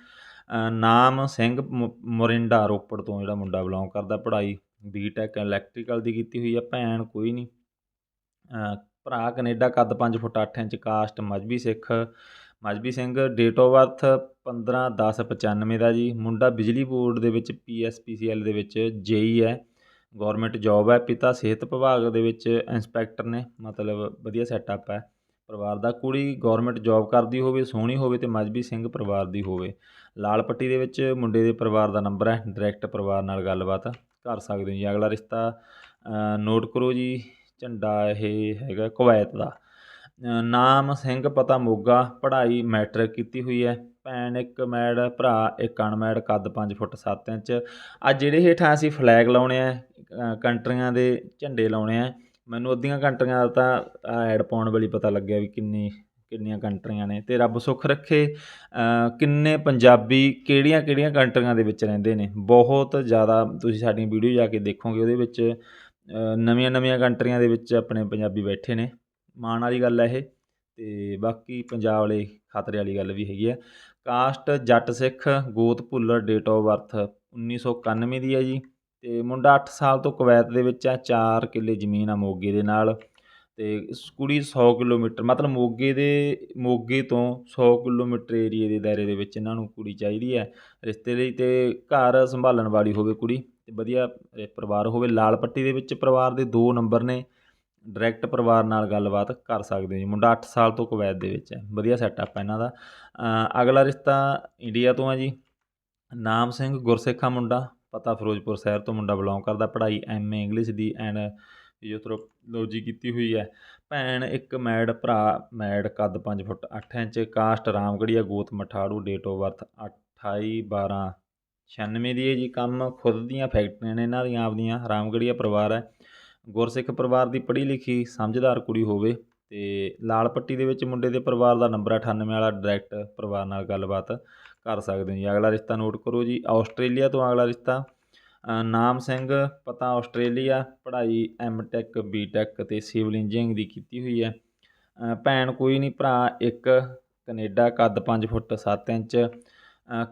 ਨਾਮ ਸਿੰਘ ਮ- ਮੋਰਿੰਡਾ ਰੋਪੜ ਤੋਂ ਜਿਹੜਾ ਮੁੰਡਾ ਬਿਲੋਂਗ ਕਰਦਾ। ਪੜ੍ਹਾਈ ਬੀਟੈਕ ਇਲੈਕਟ੍ਰੀਕਲ ਦੀ ਕੀਤੀ ਹੋਈ ਹੈ। ਭੈਣ ਕੋਈ ਨਹੀਂ ਭਰਾ ਕੈਨੇਡਾ ਕੱਦ 5 foot 8 inch caste Mazhabi Sikh. Mazhabi Singh date of birth 15 10 95 ਦਾ ਜੀ। ਮੁੰਡਾ ਬਿਜਲੀ ਬੋਰਡ ਦੇ ਵਿੱਚ ਪੀਐਸਪੀਸੀਐਲ ਦੇ ਵਿੱਚ ਜੇਈ ਹੈ। ਗਵਰਨਮੈਂਟ ਜੌਬ ਹੈ। ਪਿਤਾ ਸਿਹਤ ਵਿਭਾਗ ਦੇ ਵਿੱਚ ਇੰਸਪੈਕਟਰ ਨੇ। ਮਤਲਬ ਵਧੀਆ ਸੈਟਅਪ ਹੈ। ਪਰਿਵਾਰ ਦਾ ਕੁੜੀ ਗਵਰਨਮੈਂਟ ਜੌਬ ਕਰਦੀ ਹੋਵੇ, ਸੋਹਣੀ ਹੋਵੇ ਤੇ ਮਜਬੀ ਸਿੰਘ ਪਰਿਵਾਰ ਦੀ ਹੋਵੇ। ਲਾਲ ਪੱਟੀ ਦੇ ਵਿੱਚ ਮੁੰਡੇ ਦੇ ਪਰਿਵਾਰ ਦਾ ਨੰਬਰ ਹੈ। ਡਾਇਰੈਕਟ ਪਰਿਵਾਰ ਨਾਲ ਗੱਲਬਾਤ ਕਰ ਸਕਦੇ ਹੋ ਜੀ। ਅਗਲਾ ਰਿਸ਼ਤਾ ਨੋਟ ਕਰੋ ਜੀ। ਝੰਡਾ ਇਹ ਹੈਗਾ ਕੁਵੈਤ ਦਾ। ਨਾਮ, ਸਿੰਘ, ਪਤਾ, ਮੋਗਾ, ਪੜ੍ਹਾਈ, ਮੈਟ੍ਰਿਕ ਕੀਤੀ ਹੋਈ ਹੈ। ਭੈਣ ਇੱਕ ਮੈਡ ਭਰਾ ਇੱਕ ਅਣਮੈਡ ਕੱਦ 5 ਫੁੱਟ 7 ਇੰਚ। ਆ ਜਿਹੜੇ ਹੇਠਾਂ ਅਸੀਂ ਫਲੈਗ ਲਾਉਣੇ ਆ ਕੰਟਰੀਆਂ ਦੇ ਝੰਡੇ ਲਾਉਣੇ ਆ, ਮੈਨੂੰ ਅੱਧੀਆਂ ਕੰਟਰੀਆਂ ਦਾ ਤਾਂ ਐਡ ਪਾਉਣ ਵੇਲੇ ਪਤਾ ਲੱਗਿਆ ਵੀ ਕਿੰਨੀ, ਕਿੰਨੀਆਂ ਕੰਟਰੀਆਂ ਨੇ। ਤੇ ਰੱਬ ਸੁੱਖ ਰੱਖੇ ਕਿੰਨੇ ਪੰਜਾਬੀ ਕਿਹੜੀਆਂ ਕਿਹੜੀਆਂ ਕੰਟਰੀਆਂ ਦੇ ਵਿੱਚ ਰਹਿੰਦੇ ਨੇ। ਬਹੁਤ ਜ਼ਿਆਦਾ ਤੁਸੀਂ ਸਾਡੀਆਂ ਵੀਡੀਓ ਜਾ ਕੇ ਦੇਖੋਗੇ, ਉਹਦੇ ਵਿੱਚ ਨਵੀਆਂ ਨਵੀਆਂ ਕੰਟਰੀਆਂ ਦੇ ਵਿੱਚ ਆਪਣੇ ਪੰਜਾਬੀ ਬੈਠੇ ਨੇ। ਮਾਣ ਵਾਲੀ ਗੱਲ ਹੈ ਇਹ। ਅਤੇ ਬਾਕੀ ਪੰਜਾਬ ਵਾਲੇ ਖਤਰੇ ਵਾਲੀ ਗੱਲ ਵੀ ਹੈਗੀ ਹੈ ਕਾਸਟ ਜੱਟ ਸਿੱਖ ਗੋਤ ਭੁੱਲਰ ਡੇਟ ਆਫ ਬਰਥ 1991 ਦੀ ਹੈ ਜੀ। ਤੇ ਮੁੰਡਾ 8 ਸਾਲ ਤੋਂ ਕੁਵੈਤ ਦੇ ਵਿੱਚ ਆ 4 ਕਿੱਲੇ ਜ਼ਮੀਨ ਆ ਮੋਗੇ ਦੇ ਨਾਲ। ਤੇ ਕੁੜੀ 100 ਕਿਲੋਮੀਟਰ, ਮਤਲਬ ਮੋਗੇ ਦੇ, ਮੋਗੇ ਤੋਂ 100 ਕਿਲੋਮੀਟਰ ਏਰੀਏ ਦੇ ਦਾਇਰੇ ਦੇ ਵਿੱਚ ਇਹਨਾਂ ਨੂੰ ਕੁੜੀ ਚਾਹੀਦੀ ਹੈ ਰਿਸ਼ਤੇ ਲਈ ਤੇ ਘਰ ਸੰਭਾਲਣ ਵਾਲੀ ਹੋਵੇ ਕੁੜੀ, ਤੇ ਵਧੀਆ ਪਰਿਵਾਰ ਹੋਵੇ। ਲਾਲ ਪੱਟੀ ਦੇ ਵਿੱਚ ਪਰਿਵਾਰ ਦੇ ਦੋ ਨੰਬਰ ਨੇ। ਡਾਇਰੈਕਟ ਪਰਿਵਾਰ ਨਾਲ ਗੱਲਬਾਤ ਕਰ ਸਕਦੇ ਹੋ ਜੀ। ਮੁੰਡਾ 8 ਸਾਲ ਤੋਂ ਕੁਵੈਤ ਦੇ ਵਿੱਚ ਹੈ। ਵਧੀਆ ਸੈਟਅਪ ਹੈ ਇਹਨਾਂ ਦਾ। ਅਗਲਾ ਰਿਸ਼ਤਾ ਇੰਡੀਆ ਤੋਂ ਹੈ ਜੀ। ਨਾਮ ਸਿੰਘ ਗੁਰਸਿੱਖਾ ਮੁੰਡਾ। ਪਤਾ ਫਿਰੋਜ਼ਪੁਰ ਸ਼ਹਿਰ ਤੋਂ ਮੁੰਡਾ ਬਿਲੋਂਗ ਕਰਦਾ। ਪੜ੍ਹਾਈ ਐਮਏ ਇੰਗਲਿਸ਼ ਦੀ ਐਂਡ ਫਿਜ਼ੀਓਥੈਰੇਪੀ ਕੀਤੀ ਹੋਈ ਹੈ। ਭੈਣ ਇੱਕ ਮੈਡ ਭਰਾ ਮੈਡ ਕੱਦ 5 ਫੁੱਟ 8 ਇੰਚ ਕਾਸਟ ਰਾਮਗੜੀਆ ਗੋਤ ਮਠਾੜੂ ਡੇਟ ਆਫ ਬਰਥ 28 12 96 ਦੀ ਹੈ ਜੀ। ਕੰਮ ਖੁਦ ਦੀਆਂ ਫੈਕਟਰੀਆਂ ਨੇ ਇਹਨਾਂ ਦੀਆਂ, ਆਪਦੀਆਂ। ਰਾਮਗੜੀਆ ਪਰਿਵਾਰ ਹੈ। ਗੁਰਸਿੱਖ ਪਰਿਵਾਰ ਦੀ ਪੜ੍ਹੀ ਲਿਖੀ ਸਮਝਦਾਰ ਕੁੜੀ ਹੋਵੇ ਤੇ ਲਾਲ ਪੱਟੀ ਦੇ ਵਿੱਚ ਮੁੰਡੇ ਦੇ ਪਰਿਵਾਰ ਦਾ ਨੰਬਰ ਹੈ 98 ਵਾਲਾ ਡਾਇਰੈਕਟ ਪਰਿਵਾਰ ਨਾਲ ਗੱਲਬਾਤ ਕਰ ਸਕਦੇ ਹੋ ਜੀ। ਅਗਲਾ ਰਿਸ਼ਤਾ ਨੋਟ ਕਰੋ ਜੀ। ਆਸਟ੍ਰੇਲੀਆ ਤੋਂ ਅਗਲਾ ਰਿਸ਼ਤਾ। ਨਾਮ ਸਿੰਘ ਪਤਾ ਆਸਟ੍ਰੇਲੀਆ ਪੜ੍ਹਾਈ ਐਮ ਟੈਕ ਬੀ ਟੈਕ ਤੇ ਸਿਵਲ ਇੰਜੀਨੀਅਰਿੰਗ ਦੀ ਕੀਤੀ ਹੋਈ ਹੈ। ਭੈਣ ਕੋਈ ਨਹੀਂ ਭਰਾ ਇੱਕ ਕੈਨੇਡਾ ਕੱਦ 5 ਫੁੱਟ 7 ਇੰਚ।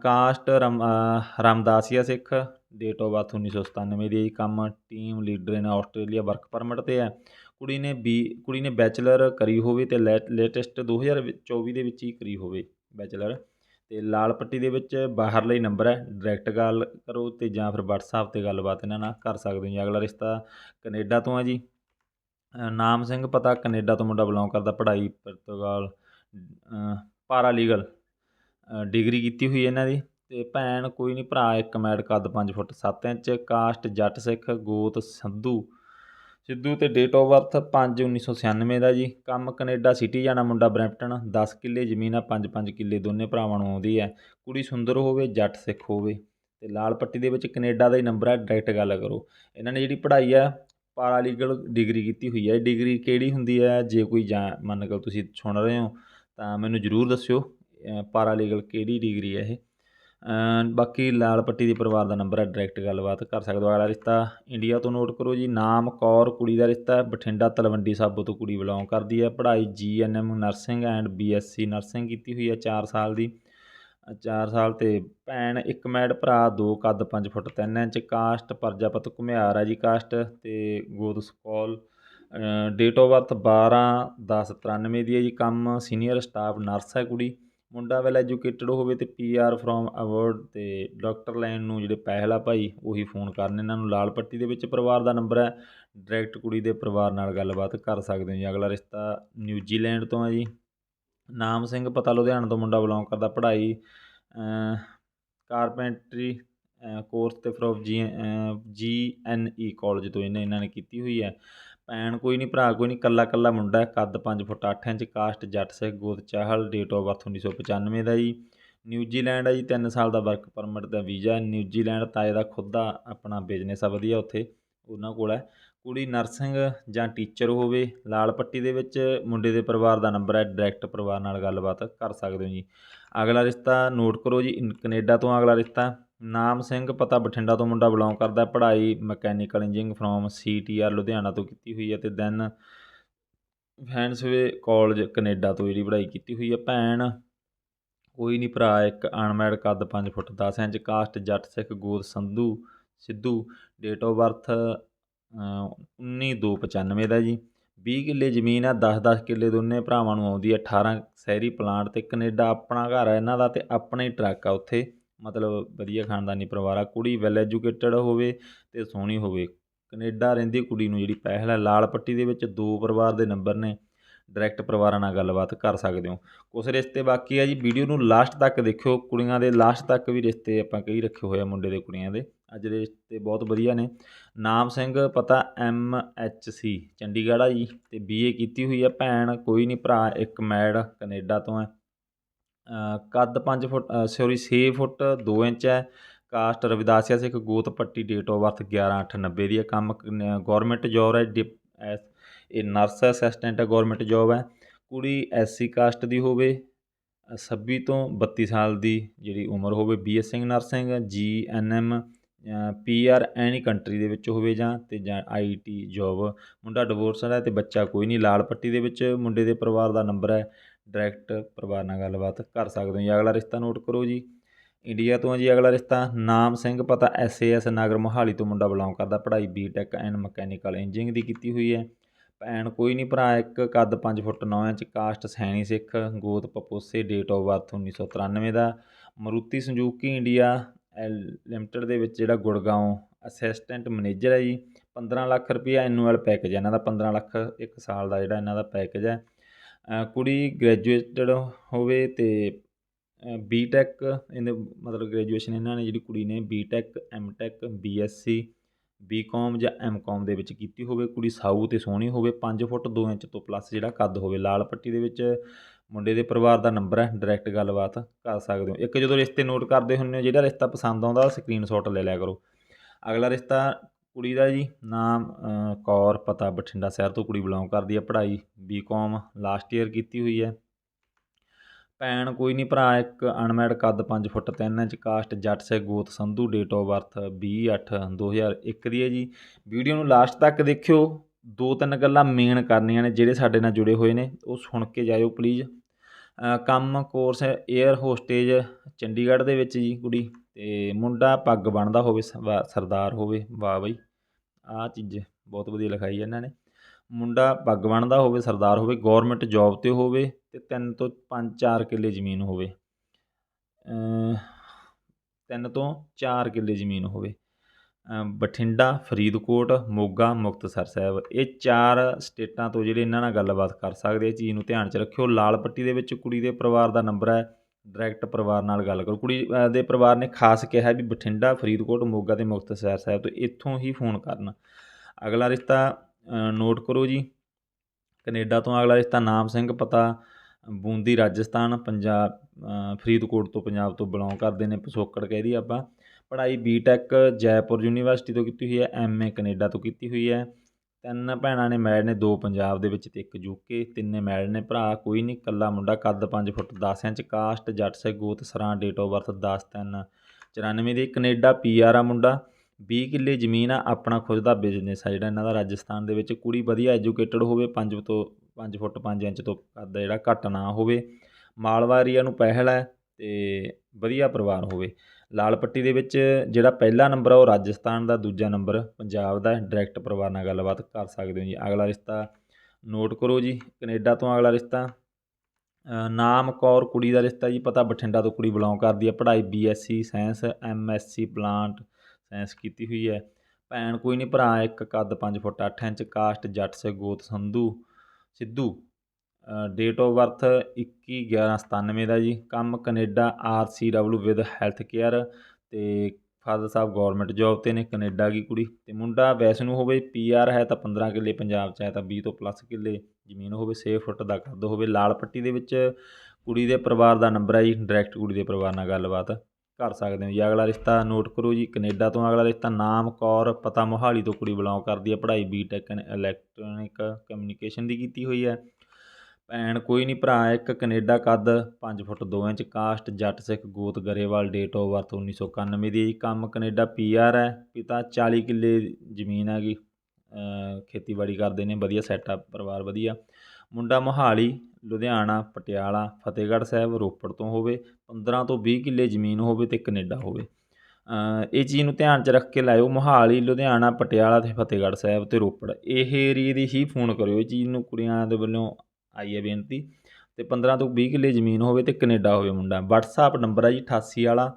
ਕਾਸਟ ਰਮ ਅ, Ramdasia Sikh date of birth 1997 ਦੀ ਹੈ ਜੀ। ਕੰਮ team leader in Australia work permit ਤੇ ਹੈ। ਕੁੜੀ ਨੇ ਬੀ ਕੁੜੀ ਨੇ ਬੈਚਲਰ ਕਰੀ ਹੋਵੇ ਤੇ ਲੇਟੈਸਟ 2024 ਦੇ ਵਿੱਚ ਹੀ ਕਰੀ ਹੋਵੇ ਬੈਚਲਰ ਤੇ ਲਾਲ ਪੱਟੀ ਦੇ ਵਿੱਚ ਬਾਹਰਲਾ ਹੀ ਨੰਬਰ ਹੈ। ਡਾਇਰੈਕਟ ਗੱਲ ਕਰੋ ਤੇ ਜਾਂ ਫਿਰ WhatsApp ਤੇ ਗੱਲਬਾਤ ਇਹਨਾਂ ਨਾਲ ਕਰ ਸਕਦੇ ਹੋ ਜੀ। ਅਗਲਾ ਰਿਸ਼ਤਾ ਕੈਨੇਡਾ ਤੋਂ ਹੈ ਜੀ। ਨਾਮ ਸਿੰਘ ਪਤਾ ਕੈਨੇਡਾ ਤੋਂ ਮੁੰਡਾ ਬਿਲੋਂਗ ਕਰਦਾ ਪੜ੍ਹਾਈ ਪੁਰਤਗਾਲ ਪਾਰਾ ਲੀਗਲ ਡਿਗਰੀ ਕੀਤੀ ਹੋਈ ਇਹਨਾਂ ਦੀ। ਤੇ ਭੈਣ ਕੋਈ ਨਹੀਂ ਭਰਾ ਇੱਕ ਮੈਡ ਕੱਦ 5 foot 7 inch, caste Jatt Sikh, ਗੋਤ ਸੰਧੂ। ਸਿੱਧੂ ਤੇ ਡੇਟ ਆਫ ਬਰਥ 5 1996 ਦਾ ਜੀ। ਕੰਮ ਕੈਨੇਡਾ ਸਿਟੀ ਜਾਣਾ ਮੁੰਡਾ ਬਰੈਂਪਟਨ। 10 ਕਿੱਲੇ ਜ਼ਮੀਨ ਆ 5-5 ਕਿੱਲੇ ਦੋਨੇ ਭਰਾਵਾਂ ਨੂੰ ਆਉਂਦੀ ਹੈ। ਕੁੜੀ ਸੁੰਦਰ ਹੋਵੇ, ਜੱਟ ਸਿੱਖ ਹੋਵੇ। ਤੇ ਲਾਲ ਪੱਟੀ ਦੇ ਵਿੱਚ ਕੈਨੇਡਾ ਦਾ ਹੀ ਨੰਬਰ ਹੈ ਡਾਇਰੈਕਟ ਗੱਲ ਕਰੋ। ਇਹਨਾਂ ਨੇ ਜਿਹੜੀ ਪੜ੍ਹਾਈ ਆ ਪਾਰਾਲੀਗਲ ਡਿਗਰੀ ਕੀਤੀ ਹੋਈ ਹੈ ਡਿਗਰੀ ਕਿਹੜੀ ਹੁੰਦੀ ਹੈ ਜੇ ਕੋਈ ਜਾਂ ਮੰਨ ਕੇ ਤੁਸੀਂ ਸੁਣ ਰਹੇ ਹੋ, ਤਾਂ ਮੈਨੂੰ ਜ਼ਰੂਰ ਦੱਸਿਓ ਪਾਰਾਲੀਗਲ ਕਿਹੜੀ ਡਿਗਰੀ ਹੈ ਇਹ? ਬਾਕੀ ਲਾਲ ਪੱਟੀ ਦੇ ਪਰਿਵਾਰ ਦਾ ਨੰਬਰ ਹੈ ਡਾਇਰੈਕਟ ਗੱਲਬਾਤ ਕਰ ਸਕਦੇ ਹੋ। ਅਗਲਾ ਰਿਸ਼ਤਾ ਇੰਡੀਆ ਤੋਂ ਨੋਟ ਕਰੋ ਜੀ, ਨਾਮ ਕੌਰ, ਕੁੜੀ ਦਾ ਰਿਸ਼ਤਾ ਬਠਿੰਡਾ ਤਲਵੰਡੀ ਸਾਬੋ ਤੋਂ ਕੁੜੀ ਬਿਲੋਂਗ ਕਰਦੀ ਹੈ। ਪੜ੍ਹਾਈ GNM nursing and BSc nursing ਕੀਤੀ ਹੋਈ ਹੈ 4 ਸਾਲ ਦੀ। 4 ਸਾਲ ਤੇ ਭੈਣ, ਇੱਕ ਮੈਡ ਭਰਾ, ਦੋ ਕੱਦ 5 ਫੁੱਟ 3 ਇੰਚ, ਕਾਸਟ, ਪਰਜਾਪਤ ਘੁਮਿਆਰ ਹੈ ਜੀ ਕਾਸਟ ਤੇ ਗੋਦ ਸਕੋਲ। ਡੇਟ ਆਫ ਬਰਥ 12 10 93 ਦੀ ਹੈ ਜੀ। ਕੰਮ ਸੀਨੀਅਰ ਸਟਾਫ ਨਰਸ ਹੈ ਕੁੜੀ। ਮੁੰਡਾ ਵੈਲ ਐਜੂਕੇਟਡ ਹੋਵੇ ਤੇ ਪੀਆਰ ਫਰੋਮ ਅਵਾਰਡ ਤੇ ਡਾਕਟਰ ਲੈਣ ਨੂੰ ਜਿਹੜੇ ਪਹਿਲਾ ਭਾਈ, ਉਹੀ ਫੋਨ ਕਰਨ ਇਹਨਾਂ ਨੂੰ। ਲਾਲ ਪੱਟੀ ਦੇ ਵਿੱਚ ਪਰਿਵਾਰ ਦਾ ਨੰਬਰ ਹੈ। ਡਾਇਰੈਕਟ ਕੁੜੀ ਦੇ ਪਰਿਵਾਰ ਨਾਲ ਗੱਲਬਾਤ ਕਰ ਸਕਦੇ ਹੋ ਜੀ। ਅਗਲਾ ਰਿਸ਼ਤਾ ਨਿਊਜ਼ੀਲੈਂਡ ਤੋਂ ਹੈ ਜੀ। ਨਾਮ ਸਿੰਘ ਪਤਾ ਲੁਧਿਆਣਾ ਤੋਂ ਮੁੰਡਾ ਬਿਲੋਂਗ ਕਰਦਾ ਪੜ੍ਹਾਈ ਕਾਰਪੈਂਟਰੀ ਕੋਰਸ ਤੇ ਫਰੋਮ ਜੀ ਜੀ ਐਨ ਈ ਕਾਲਜ ਤੋਂ ਇਹਨੇ ਇਹਨਾਂ ਨੇ ਕੀਤੀ ਹੋਈ ਹੈ। ਭੈਣ ਕੋਈ ਨਹੀਂ ਭਰਾ ਕੋਈ ਨਹੀਂ ਕੱਲਾ ਕੱਲਾ ਮੁੰਡਾ ਕੱਦ 5 foot 8 inch, caste Jatt Sikh ਗੋਤ ਚਾਹਲ ਡੇਟ ਆਫ ਬਰਥ 1995 ਦਾ ਜੀ। ਨਿਊਜ਼ੀਲੈਂਡ ਆ ਜੀ 3 ਸਾਲ ਦਾ ਵਰਕ ਪਰਮਿਟ ਦਾ ਵੀਜ਼ਾ ਨਿਊਜ਼ੀਲੈਂਡ ਤਾਏ ਦਾ ਖੁਦ ਦਾ ਆਪਣਾ ਬਿਜ਼ਨਸ ਆ ਵਧੀਆ ਉੱਥੇ, ਉਹਨਾਂ ਕੋਲ ਹੈ। ਕੁੜੀ ਨਰਸਿੰਗ ਜਾਂ ਟੀਚਰ ਹੋਵੇ, ਲਾਲ ਪੱਟੀ ਦੇ ਵਿੱਚ ਮੁੰਡੇ ਦੇ ਪਰਿਵਾਰ ਦਾ ਨੰਬਰ ਹੈ ਡਾਇਰੈਕਟ ਪਰਿਵਾਰ ਨਾਲ ਗੱਲਬਾਤ ਕਰ ਸਕਦੇ ਹੋ ਜੀ। ਅਗਲਾ ਰਿਸ਼ਤਾ ਨੋਟ ਕਰੋ ਜੀ, ਇਨ- ਕੈਨੇਡਾ ਤੋਂ ਅਗਲਾ ਰਿਸ਼ਤਾ। ਨਾਮ ਸਿੰਘ, ਪਤਾ ਬਠਿੰਡਾ ਤੋਂ ਮੁੰਡਾ ਬਿਲੋਂਗ ਕਰਦਾ ਪੜ੍ਹਾਈ mechanical engineering from CTR Ludhiana ਤੋਂ ਕੀਤੀ ਹੋਈ ਹੈ ਤੇ ਦੈਨ ਫੈਨਸਵੇ ਕਾਲਜ ਕੈਨੇਡਾ ਤੋਂ ਜਿਹੜੀ ਪੜ੍ਹਾਈ ਕੀਤੀ ਹੋਈ ਹੈ। ਭੈਣ, ਕੋਈ ਨਹੀਂ ਭਰਾ, ਇੱਕ ਅਨਮੈਡ ਕੱਦ 5 ਫੁੱਟ 10 ਇੰਚ ਕਾਸਟ ਜੱਟ, ਸਿੱਖ, ਗੋਦ, Sandhu, Sidhu date of birth 19295 ਦਾ ਜੀ। 20 ਕਿੱਲੇ ਜ਼ਮੀਨ ਆ 10-10 ਕਿੱਲੇ ਦੋਨੇ ਭਰਾਵਾਂ ਨੂੰ ਆਉਂਦੀ ਹੈ। 18 ਸ਼ਹਿਰੀ ਪਲਾਂਟ ਤੇ ਕੈਨੇਡਾ ਆਪਣਾ ਘਰ ਹੈ ਇਹਨਾਂ ਦਾ ਤੇ ਆਪਣਾ ਹੀ ਟਰੱਕ ਆ ਉੱਥੇ। ਮਤਲਬ ਵਧੀਆ ਖਾਨਦਾਨੀ ਪਰਿਵਾਰ ਆ, ਕੁੜੀ ਵੈਲ ਐਜੂਕੇਟਡ ਹੋਵੇ ਅਤੇ ਸੋਹਣੀ ਹੋਵੇ। ਕਨੇਡਾ ਰਹਿੰਦੀ ਕੁੜੀ ਨੂੰ ਜਿਹੜੀ ਪਹਿਲ ਹੈ ਲਾਲ ਪੱਟੀ ਦੇ ਵਿੱਚ ਦੋ ਪਰਿਵਾਰ ਦੇ ਨੰਬਰ ਨੇ ਡਾਇਰੈਕਟ ਪਰਿਵਾਰਾਂ ਨਾਲ ਗੱਲਬਾਤ ਕਰ ਸਕਦੇ ਹੋ। ਕੁਛ ਰਿਸ਼ਤੇ ਬਾਕੀ ਆ ਜੀ, ਵੀਡੀਓ ਨੂੰ ਲਾਸਟ ਤੱਕ ਦੇਖਿਓ, ਕੁੜੀਆਂ ਦੇ ਲਾਸਟ ਤੱਕ ਵੀ ਰਿਸ਼ਤੇ ਆਪਾਂ ਕਈ ਰੱਖੇ ਹੋਏ ਆ ਮੁੰਡੇ ਦੇ ਕੁੜੀਆਂ ਦੇ। ਅੱਜ ਦੇ ਰਿਸ਼ਤੇ ਬਹੁਤ ਵਧੀਆ ਨੇ। ਨਾਮ ਸਿੰਘ, ਪਤਾ ਐਮ ਐਚ ਸੀ ਚੰਡੀਗੜ੍ਹ ਆ ਜੀ, ਤੇ ਬੀਏ ਕੀਤੀ ਹੋਈ ਆ ਭੈਣ, ਕੋਈ ਨਹੀਂ ਭਰਾ, ਇੱਕ ਮੈਡ ਕੈਨੇਡਾ ਤੋਂ ਹੈ ਕੱਦ 5 ਫੁੱਟ ਸੌਰੀ 6 ਫੁੱਟ 2 ਇੰਚ ਹੈ। ਕਾਸਟ ਰਵਿਦਾਸੀਆ ਸਿੱਖ ਗੋਤ ਪੱਟੀ ਡੇਟ ਆਫ ਬਰਥ 11890 ਦੀ ਹੈ। ਕੰਮ ਗਵਰਨਮੈਂਟ ਜੋਬ ਹੈ। ਡਿਪ ਐਸ- ਇਹ ਨਰਸ ਅਸਿਸਟੈਂਟ ਹੈ ਗਵਰਨਮੈਂਟ ਜੋਬ ਹੈ। ਕੁੜੀ ਐਸਸੀ ਕਾਸਟ ਦੀ ਹੋਵੇ ਅ, 26 ਤੋਂ 32 ਸਾਲ ਦੀ ਜਿਹੜੀ ਉਮਰ ਹੋਵੇ BSc nursing G N M PR any country ਦੇ ਵਿੱਚ ਹੋਵੇ ਜਾਂ ਤੇ ਜਾਂ ਆਈਟੀ ਜੋਬ ਮੁੰਡਾ ਡਿਵੋਰਸਡ ਹੈ ਤੇ ਬੱਚਾ ਕੋਈ ਨਹੀਂ। ਲਾਲ ਪੱਟੀ ਦੇ ਵਿੱਚ ਮੁੰਡੇ ਦੇ ਪਰਿਵਾਰ ਦਾ ਨੰਬਰ ਹੈ। ਡਾਇਰੈਕਟ ਪਰਿਵਾਰ ਨਾਲ ਗੱਲਬਾਤ ਕਰ ਸਕਦੇ ਹੋ ਜੀ। ਅਗਲਾ ਰਿਸ਼ਤਾ ਨੋਟ ਕਰੋ ਜੀ। ਇੰਡੀਆ ਤੋਂ ਹੈ ਜੀ ਅਗਲਾ ਰਿਸ਼ਤਾ ਨਾਮ ਸਿੰਘ, ਪਤਾ ਐਸਏਐਸ ਨਗਰ ਮੋਹਾਲੀ ਤੋਂ ਮੁੰਡਾ ਬਿਲੋਂਗ ਕਰਦਾ। ਪੜ੍ਹਾਈ ਬੀਟੈਕ ਐਂਡ ਮਕੈਨੀਕਲ ਇੰਜੀਨੀਅਰਿੰਗ ਦੀ ਕੀਤੀ ਹੋਈ ਹੈ। ਭੈਣ ਕੋਈ ਨਹੀਂ, ਭਰਾ ਇੱਕ, ਕੱਦ 5 foot 9 inch caste Saini Sikh, ਗੋਤ ਪਪੋਸੇ date of birth 1993 the. Maruti Suzuki India L limited ਦੇ ਵਿੱਚ ਜਿਹੜਾ ਗੁੜਗਾਉਂ ਅਸਿਸਟੈਂਟ ਮੈਨੇਜਰ ਹੈ ਜੀ। 15 ਲੱਖ ਰੁਪਈਆ ਐਨੂਅਲ ਪੈਕੇਜ ਹੈ। ਇਹਨਾਂ ਦਾ 15 ਲੱਖ ਇੱਕ ਸਾਲ ਦਾ ਜਿਹੜਾ ਇਹਨਾਂ ਦਾ ਪੈਕੇਜ ਹੈ। ਕੁੜੀ ਗ੍ਰੈਜੂਏਟਡ ਹੋਵੇ ਅਤੇ ਬੀ ਟੈਕ ਇਹਨੇ ਮਤਲਬ ਗ੍ਰੈਜੂਏਸ਼ਨ ਇਹਨਾਂ ਨੇ ਜਿਹੜੀ ਕੁੜੀ ਨੇ B tech M tech B S C B com ਜਾਂ ਐਮਕਾਮ ਦੇ ਵਿੱਚ ਕੀਤੀ ਹੋਵੇ। ਕੁੜੀ ਸਾਊ ਅਤੇ ਸੋਹਣੀ ਹੋਵੇ, ਪੰਜ ਫੁੱਟ ਦੋ ਇੰਚ ਤੋਂ ਪਲੱਸ ਜਿਹੜਾ ਕੱਦ ਹੋਵੇ। ਲਾਲ ਪੱਟੀ ਦੇ ਵਿੱਚ ਮੁੰਡੇ ਦੇ ਪਰਿਵਾਰ ਦਾ ਨੰਬਰ ਹੈ ਡਾਇਰੈਕਟ ਗੱਲਬਾਤ ਕਰ ਸਕਦੇ ਹੋ। ਇੱਕ ਜਦੋਂ ਰਿਸ਼ਤੇ ਨੋਟ ਕਰਦੇ ਹੁੰਦੇ ਹੋ, ਜਿਹੜਾ ਰਿਸ਼ਤਾ ਪਸੰਦ ਆਉਂਦਾ ਉਹ ਸਕਰੀਨਸ਼ਾਟ ਲੈ ਲਿਆ ਕਰੋ। ਅਗਲਾ ਰਿਸ਼ਤਾ ਕੁੜੀ ਦਾ ਜੀ ਨਾਮ ਕੌਰ ਪਤਾ ਬਠਿੰਡਾ ਸ਼ਹਿਰ ਤੋਂ ਕੁੜੀ ਬਿਲੋਂਗ ਕਰਦੀ ਹੈ, ਪੜ੍ਹਾਈ ਬੀਕਾਮ ਲਾਸਟ ਈਅਰ ਕੀਤੀ ਹੋਈ ਹੈ। ਭੈਣ ਕੋਈ ਨਹੀਂ, ਭਰਾ ਇੱਕ ਅਨਮੈਡ ਕੱਦ 5 ਫੁੱਟ 3 ਇੰਚ, ਕਾਸਟ ਜੱਟ ਸੇ ਗੋਤ ਸੰਧੂ ਡੇਟ ਆਫ ਬਰਥ 20/8/2001 ਦੀ ਹੈ ਜੀ। ਵੀਡੀਓ ਨੂੰ ਲਾਸਟ ਤੱਕ ਦੇਖਿਓ, ਦੋ ਤਿੰਨ ਗੱਲਾਂ ਮੇਨ ਕਰਨੀਆਂ ਨੇ, ਜਿਹੜੇ ਸਾਡੇ ਨਾਲ ਜੁੜੇ ਹੋਏ ਨੇ, ਉਹ ਸੁਣ ਕੇ ਜਾਇਓ ਪਲੀਜ਼ ਕੰਮ ਕੋਰਸ ਹੈ 에ਅਰ ਹੋਸਟੇਜ ਚੰਡੀਗੜ੍ਹ ਦੇ ਵਿੱਚ ਜੀ ਕੁੜੀ, ਤੇ ਮੁੰਡਾ ਪੱਗ ਬਣਦਾ ਹੋਵੇ ਸਰਦਾਰ ਹੋਵੇ, ਵਾਹ ਬਈ। ਆਹ ਚੀਜ਼ ਬਹੁਤ ਵਧੀਆ ਲਿਖਾਈ ਇਹਨਾਂ ਨੇ। ਮੁੰਡਾ ਪੱਗ ਬਣਦਾ ਹੋਵੇ, ਸਰਦਾਰ ਹੋਵੇ ਗਵਰਨਮੈਂਟ ਜੌਬ ਤੇ ਹੋਵੇ ਤੇ ਤਿੰਨ ਤੋਂ ਪੰਜ, ਚਾਰ ਕਿੱਲੇ ਜ਼ਮੀਨ ਹੋਵੇ। ਤਿੰਨ ਤੋਂ ਚਾਰ ਕਿੱਲੇ ਜ਼ਮੀਨ ਹੋਵੇ। ਬਠਿੰਡਾ, ਫਰੀਦਕੋਟ, ਮੋਗਾ, ਮੁਕਤਸਰ ਸਾਹਿਬ। ਇਹ ਚਾਰ ਸਟੇਟਾਂ ਤੋਂ ਜਿਹੜੇ ਇਹਨਾਂ ਨਾਲ ਗੱਲਬਾਤ ਕਰ ਸਕਦੇ ਇਹ ਚੀਜ਼ ਨੂੰ ਧਿਆਨ 'ਚ ਰੱਖਿਓ। ਲਾਲ ਪੱਟੀ ਦੇ ਵਿੱਚ ਕੁੜੀ ਦੇ ਪਰਿਵਾਰ ਦਾ ਨੰਬਰ ਹੈ। ਡਾਇਰੈਕਟ ਪਰਿਵਾਰ ਨਾਲ ਗੱਲ ਕਰੋ। ਕੁੜੀ ਦੇ ਪਰਿਵਾਰ ਨੇ ਖਾਸ ਕਿਹਾ ਵੀ ਬਠਿੰਡਾ, ਫਰੀਦਕੋਟ, ਮੋਗਾ ਤੇ ਮੁਕਤਸਰ ਸਾਹਿਬ ਤੋਂ ਇੱਥੋਂ ਹੀ ਫੋਨ ਕਰਨ। ਅਗਲਾ ਰਿਸ਼ਤਾ ਨੋਟ ਕਰੋ ਜੀ। ਕੈਨੇਡਾ ਤੋਂ ਅਗਲਾ ਰਿਸ਼ਤਾ ਨਾਮ ਸਿੰਘ ਪਤਾ, ਬੂੰਦੀ ਰਾਜਸਥਾਨ, ਪੰਜਾਬ ਫਰੀਦਕੋਟ ਤੋਂ ਪੰਜਾਬ ਤੋਂ ਬਿਲੋਂਗ ਕਰਦੇ ਨੇ, ਪਿਛੋਕੜ ਕਹਿ ਦੀ ਆਪਾਂ। ਪੜ੍ਹਾਈ ਬੀਟੈਕ ਜੈਪੁਰ ਯੂਨੀਵਰਸਿਟੀ ਤੋਂ ਕੀਤੀ ਹੋਈ ਹੈ ਐਮਏ ਕੈਨੇਡਾ ਤੋਂ ਕੀਤੀ ਹੋਈ ਹੈ। ਤਿੰਨ ਭੈਣਾਂ ਨੇ ਮੈਰਿਡ ਨੇ, ਦੋ ਪੰਜਾਬ ਦੇ ਵਿੱਚ ਤੇ ਇੱਕ ਯੂਕੇ, ਤਿੰਨੇ ਮੈਰਿਡ ਨੇ ਭਰਾ, ਕੋਈ ਨਹੀਂ, ਇਕੱਲਾ ਮੁੰਡਾ ਕੱਦ 5 ਫੁੱਟ 10 ਇੰਚ, ਕਾਸਟ, ਜੱਟ ਸੇ ਗੋਤ ਸਰਾਂ ਡੇਟ ਆਫ ਬਰਥ 10 3 94 ਦੀ ਕੈਨੇਡਾ, ਪੀਆਰ ਆ ਮੁੰਡਾ 20 ਕਿੱਲੇ ਜ਼ਮੀਨ ਆ, ਆਪਣਾ ਖੁਦ ਦਾ ਬਿਜ਼ਨਸ ਆ ਜਿਹੜਾ ਇਹਨਾਂ ਦਾ, ਰਾਜਸਥਾਨ ਦੇ ਵਿੱਚ, ਕੁੜੀ ਵਧੀਆ ਐਜੂਕੇਟਡ ਹੋਵੇ 5 ਤੋਂ 5 ਫੁੱਟ 5 ਇੰਚ ਤੋਂ ਕੱਦ ਜਿਹੜਾ ਘੱਟ ਨਾ ਹੋਵੇ, ਮਾਲਵਾਰੀਆ ਨੂੰ ਪਹਿਲ ਹੈ ਤੇ ਵਧੀਆ ਪਰਿਵਾਰ ਹੋਵੇ। ਲਾਲ ਪੱਟੀ ਦੇ ਵਿੱਚ ਜਿਹੜਾ ਪਹਿਲਾ ਨੰਬਰ ਆ, ਉਹ ਰਾਜਸਥਾਨ ਦਾ, ਦੂਜਾ ਨੰਬਰ ਪੰਜਾਬ ਦਾ ਡਾਇਰੈਕਟ ਪਰਿਵਾਰ ਨਾਲ ਗੱਲਬਾਤ ਕਰ ਸਕਦੇ ਹੋ ਜੀ। ਅਗਲਾ ਰਿਸ਼ਤਾ ਨੋਟ ਕਰੋ ਜੀ, ਕੈਨੇਡਾ ਤੋਂ ਅਗਲਾ ਰਿਸ਼ਤਾ। ਨਾਮ ਕੌਰ, ਕੁੜੀ ਦਾ ਰਿਸ਼ਤਾ ਜੀ, ਪਤਾ ਬਠਿੰਡਾ ਤੋਂ ਕੁੜੀ ਬਿਲੋਂਗ ਕਰਦੀ ਹੈ ਪੜ੍ਹਾਈ BSc science MSc plant science ਕੀਤੀ ਹੋਈ ਹੈ। ਭੈਣ ਕੋਈ ਨਹੀਂ, ਭਰਾ ਇੱਕ, ਕੱਦ 5 ਫੁੱਟ 8 ਇੰਚ, ਕਾਸਟ, ਜੱਟ ਸੇ ਗੋਤ Sandhu, Sidhu. Date of birth 21 11 97 ਦਾ ਜੀ। ਕੰਮ Canada R C W with health care ਅਤੇ ਫਾਦਰ ਸਾਹਿਬ ਗੌਰਮੈਂਟ ਜੋਬ 'ਤੇ ਨੇ, ਕੈਨੇਡਾ ਦੀ ਕੁੜੀ? ਅਤੇ ਮੁੰਡਾ ਵੈਸੇ ਨੂੰ ਹੋਵੇ, ਪੀ ਆਰ ਹੈ ਤਾਂ 15 ਕਿੱਲੇ, ਪੰਜਾਬ 'ਚ ਹੈ ਤਾਂ 20 ਤੋਂ ਪਲੱਸ ਕਿੱਲੇ, ਜ਼ਮੀਨ ਹੋਵੇ 6 ਫੁੱਟ ਦਾ ਕੱਦ ਹੋਵੇ। ਲਾਲ ਪੱਟੀ ਦੇ ਵਿੱਚ ਕੁੜੀ ਦੇ ਪਰਿਵਾਰ ਦਾ ਨੰਬਰ ਹੈ ਜੀ ਡਾਇਰੈਕਟ ਕੁੜੀ ਦੇ ਪਰਿਵਾਰ ਨਾਲ ਗੱਲਬਾਤ ਕਰ ਸਕਦੇ ਹੋ ਜੀ। ਅਗਲਾ ਰਿਸ਼ਤਾ ਨੋਟ ਕਰੋ ਜੀ, ਕੈਨੇਡਾ ਤੋਂ ਅਗਲਾ ਰਿਸ਼ਤਾ, ਨਾਮ ਕੌਰ ਪਤਾ ਮੋਹਾਲੀ ਤੋਂ ਕੁੜੀ ਬਿਲੋਂਗ ਕਰਦੀ ਹੈ। ਪੜ੍ਹਾਈ ਬੀ ਟੈਕ ਇਲੈਕਟ੍ਰੋਨਿਕ ਕਮਿਊਨੀਕੇਸ਼ਨ ਦੀ ਕੀਤੀ ਹੋਈ ਹੈ। ਭੈਣ, ਕੋਈ ਨਹੀਂ ਭਰਾ, ਇੱਕ ਕੈਨੇਡਾ ਕੱਦ 5 ਫੁੱਟ 2 ਇੰਚ ਕਾਸਟ, ਜੱਟ ਸਿੱਖ ਗੋਤ ਗਰੇਵਾਲ ਡੇਟ ਆਫ ਬਰਥ 1991 ਦੀ ਹੈ ਜੀ। ਕੰਮ ਕੈਨੇਡਾ ਪੀਆਰ ਹੈ, ਪਿਤਾ 40 ਕਿੱਲੇ ਜ਼ਮੀਨ ਹੈਗੀ। ਖੇਤੀਬਾੜੀ ਕਰਦੇ ਨੇ, ਵਧੀਆ ਸੈਟਅਪ ਪਰਿਵਾਰ ਵਧੀਆ। ਮੁੰਡਾ ਮੋਹਾਲੀ, ਲੁਧਿਆਣਾ, ਪਟਿਆਲਾ, ਫਤਿਹਗੜ੍ਹ ਸਾਹਿਬ, ਰੋਪੜ ਤੋਂ ਹੋਵੇ 15 ਤੋਂ 20 ਕਿੱਲੇ ਜ਼ਮੀਨ ਹੋਵੇ ਅਤੇ ਕੈਨੇਡਾ ਹੋਵੇ। ਇਹ ਚੀਜ਼ ਨੂੰ ਧਿਆਨ 'ਚ ਰੱਖ ਕੇ ਲਾਇਓ, ਮੋਹਾਲੀ, ਲੁਧਿਆਣਾ, ਪਟਿਆਲਾ ਅਤੇ ਫਤਿਹਗੜ੍ਹ ਸਾਹਿਬ ਅਤੇ ਰੋਪੜ। ਇਹ ਏਰੀਏ ਦੀ ਹੀ ਫੋਨ ਕਰਿਓ, ਇਹ ਚੀਜ਼ ਨੂੰ ਕੁੜੀਆਂ ਦੇ ਵੱਲੋਂ ਆਈ ਹੈ ਬੇਨਤੀ। ਅਤੇ 15 ਤੋਂ 20 ਕਿੱਲੇ ਜ਼ਮੀਨ ਹੋਵੇ ਅਤੇ ਕੈਨੇਡਾ ਹੋਵੇ ਮੁੰਡਾ। ਵਟਸਐਪ ਨੰਬਰ ਹੈ ਜੀ 88 ਵਾਲਾ।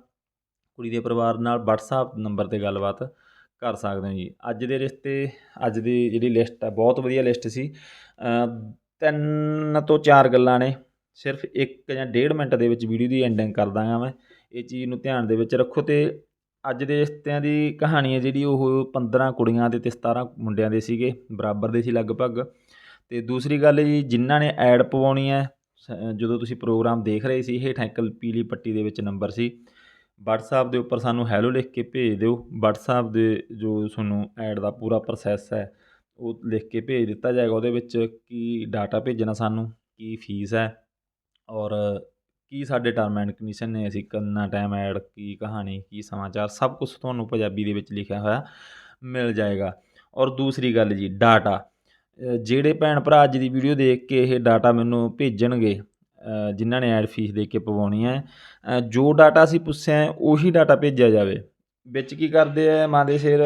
ਕੁੜੀ ਦੇ ਪਰਿਵਾਰ ਨਾਲ ਵਟਸਐਪ ਨੰਬਰ 'ਤੇ ਗੱਲਬਾਤ ਕਰ ਸਕਦੇ ਹੋ ਜੀ। ਅੱਜ ਦੇ ਰਿਸ਼ਤੇ, ਅੱਜ ਦੀ ਜਿਹੜੀ ਲਿਸਟ ਆ, ਬਹੁਤ ਵਧੀਆ ਲਿਸਟ ਸੀ। ਤਿੰਨ ਤੋਂ ਚਾਰ ਗੱਲਾਂ ਨੇ। ਸਿਰਫ ਇੱਕ ਜਾਂ ਡੇਢ ਮਿੰਟ ਦੇ ਵਿੱਚ ਵੀਡੀਓ ਦੀ ਐਂਡਿੰਗ ਕਰ ਦਾਂਗਾ ਮੈਂ। ਇਹ ਚੀਜ਼ ਨੂੰ ਧਿਆਨ ਦੇ ਵਿੱਚ ਰੱਖੋ ਅਤੇ ਅੱਜ ਦੇ ਰਿਸ਼ਤਿਆਂ ਦੀ ਕਹਾਣੀ ਹੈ ਜਿਹੜੀ ਉਹ 15 ਕੁੜੀਆਂ ਦੇ ਅਤੇ 17 ਮੁੰਡਿਆਂ ਦੇ ਸੀਗੇ। ਬਰਾਬਰ ਦੇ ਸੀ ਲਗਭਗ। ਅਤੇ ਦੂਸਰੀ ਗੱਲ ਜੀ, ਜਿਨ੍ਹਾਂ ਨੇ ਐਡ ਪਵਾਉਣੀ ਹੈ ਜਦੋਂ ਤੁਸੀਂ ਪ੍ਰੋਗਰਾਮ ਦੇਖ ਰਹੇ ਸੀ ਇਹ ਠੈਂਕਲ ਪੀਲੀ ਪੱਟੀ ਦੇ ਵਿੱਚ ਨੰਬਰ ਸੀ। ਵਟਸਐਪ ਦੇ ਉੱਪਰ ਸਾਨੂੰ ਹੈਲੋ ਲਿਖ ਕੇ ਭੇਜ ਦਿਓ। ਵਟਸਐਪ ਦੇ ਜੋ ਤੁਹਾਨੂੰ ਐਡ ਦਾ ਪੂਰਾ ਪ੍ਰੋਸੈਸ ਹੈ, ਉਹ ਲਿਖ ਕੇ ਭੇਜ ਦਿੱਤਾ ਜਾਏਗਾ। ਉਹਦੇ ਵਿੱਚ ਕੀ ਡਾਟਾ ਭੇਜਣਾ ਸਾਨੂੰ, ਕੀ ਫੀਸ ਹੈ ਔਰ ਕੀ ਸਾਡੇ ਟਰਮ ਐਂਡ ਕੰਡੀਸ਼ਨ ਨੇ, ਅਸੀਂ ਕਿੰਨਾ ਟਾਈਮ ਐਡ ਕੀ ਕਹਾਣੀ, ਕੀ ਸਮਾਚਾਰ, ਸਭ ਕੁਝ ਤੁਹਾਨੂੰ ਪੰਜਾਬੀ ਦੇ ਵਿੱਚ ਲਿਖਿਆ ਹੋਇਆ ਮਿਲ ਜਾਏਗਾ। ਔਰ ਦੂਸਰੀ ਗੱਲ ਜੀ ਡਾਟਾ ਜਿਹੜੇ ਭੈਣ ਭਰਾ ਅੱਜ ਦੀ ਵੀਡੀਓ ਦੇਖ ਕੇ ਇਹ ਡਾਟਾ ਮੈਨੂੰ ਭੇਜਣਗੇ ਜਿਨ੍ਹਾਂ ਨੇ ਐਡ ਫੀਸ ਦੇ ਕੇ ਪਵਾਉਣੀ ਹੈ ਜੋ ਡਾਟਾ ਅਸੀਂ ਪੁੱਛਿਆ ਉਹੀ ਡਾਟਾ ਭੇਜਿਆ ਜਾਵੇ। ਵਿੱਚ ਕੀ ਕਰਦੇ ਆ ਮਾਂ ਦੇ ਸਿਰ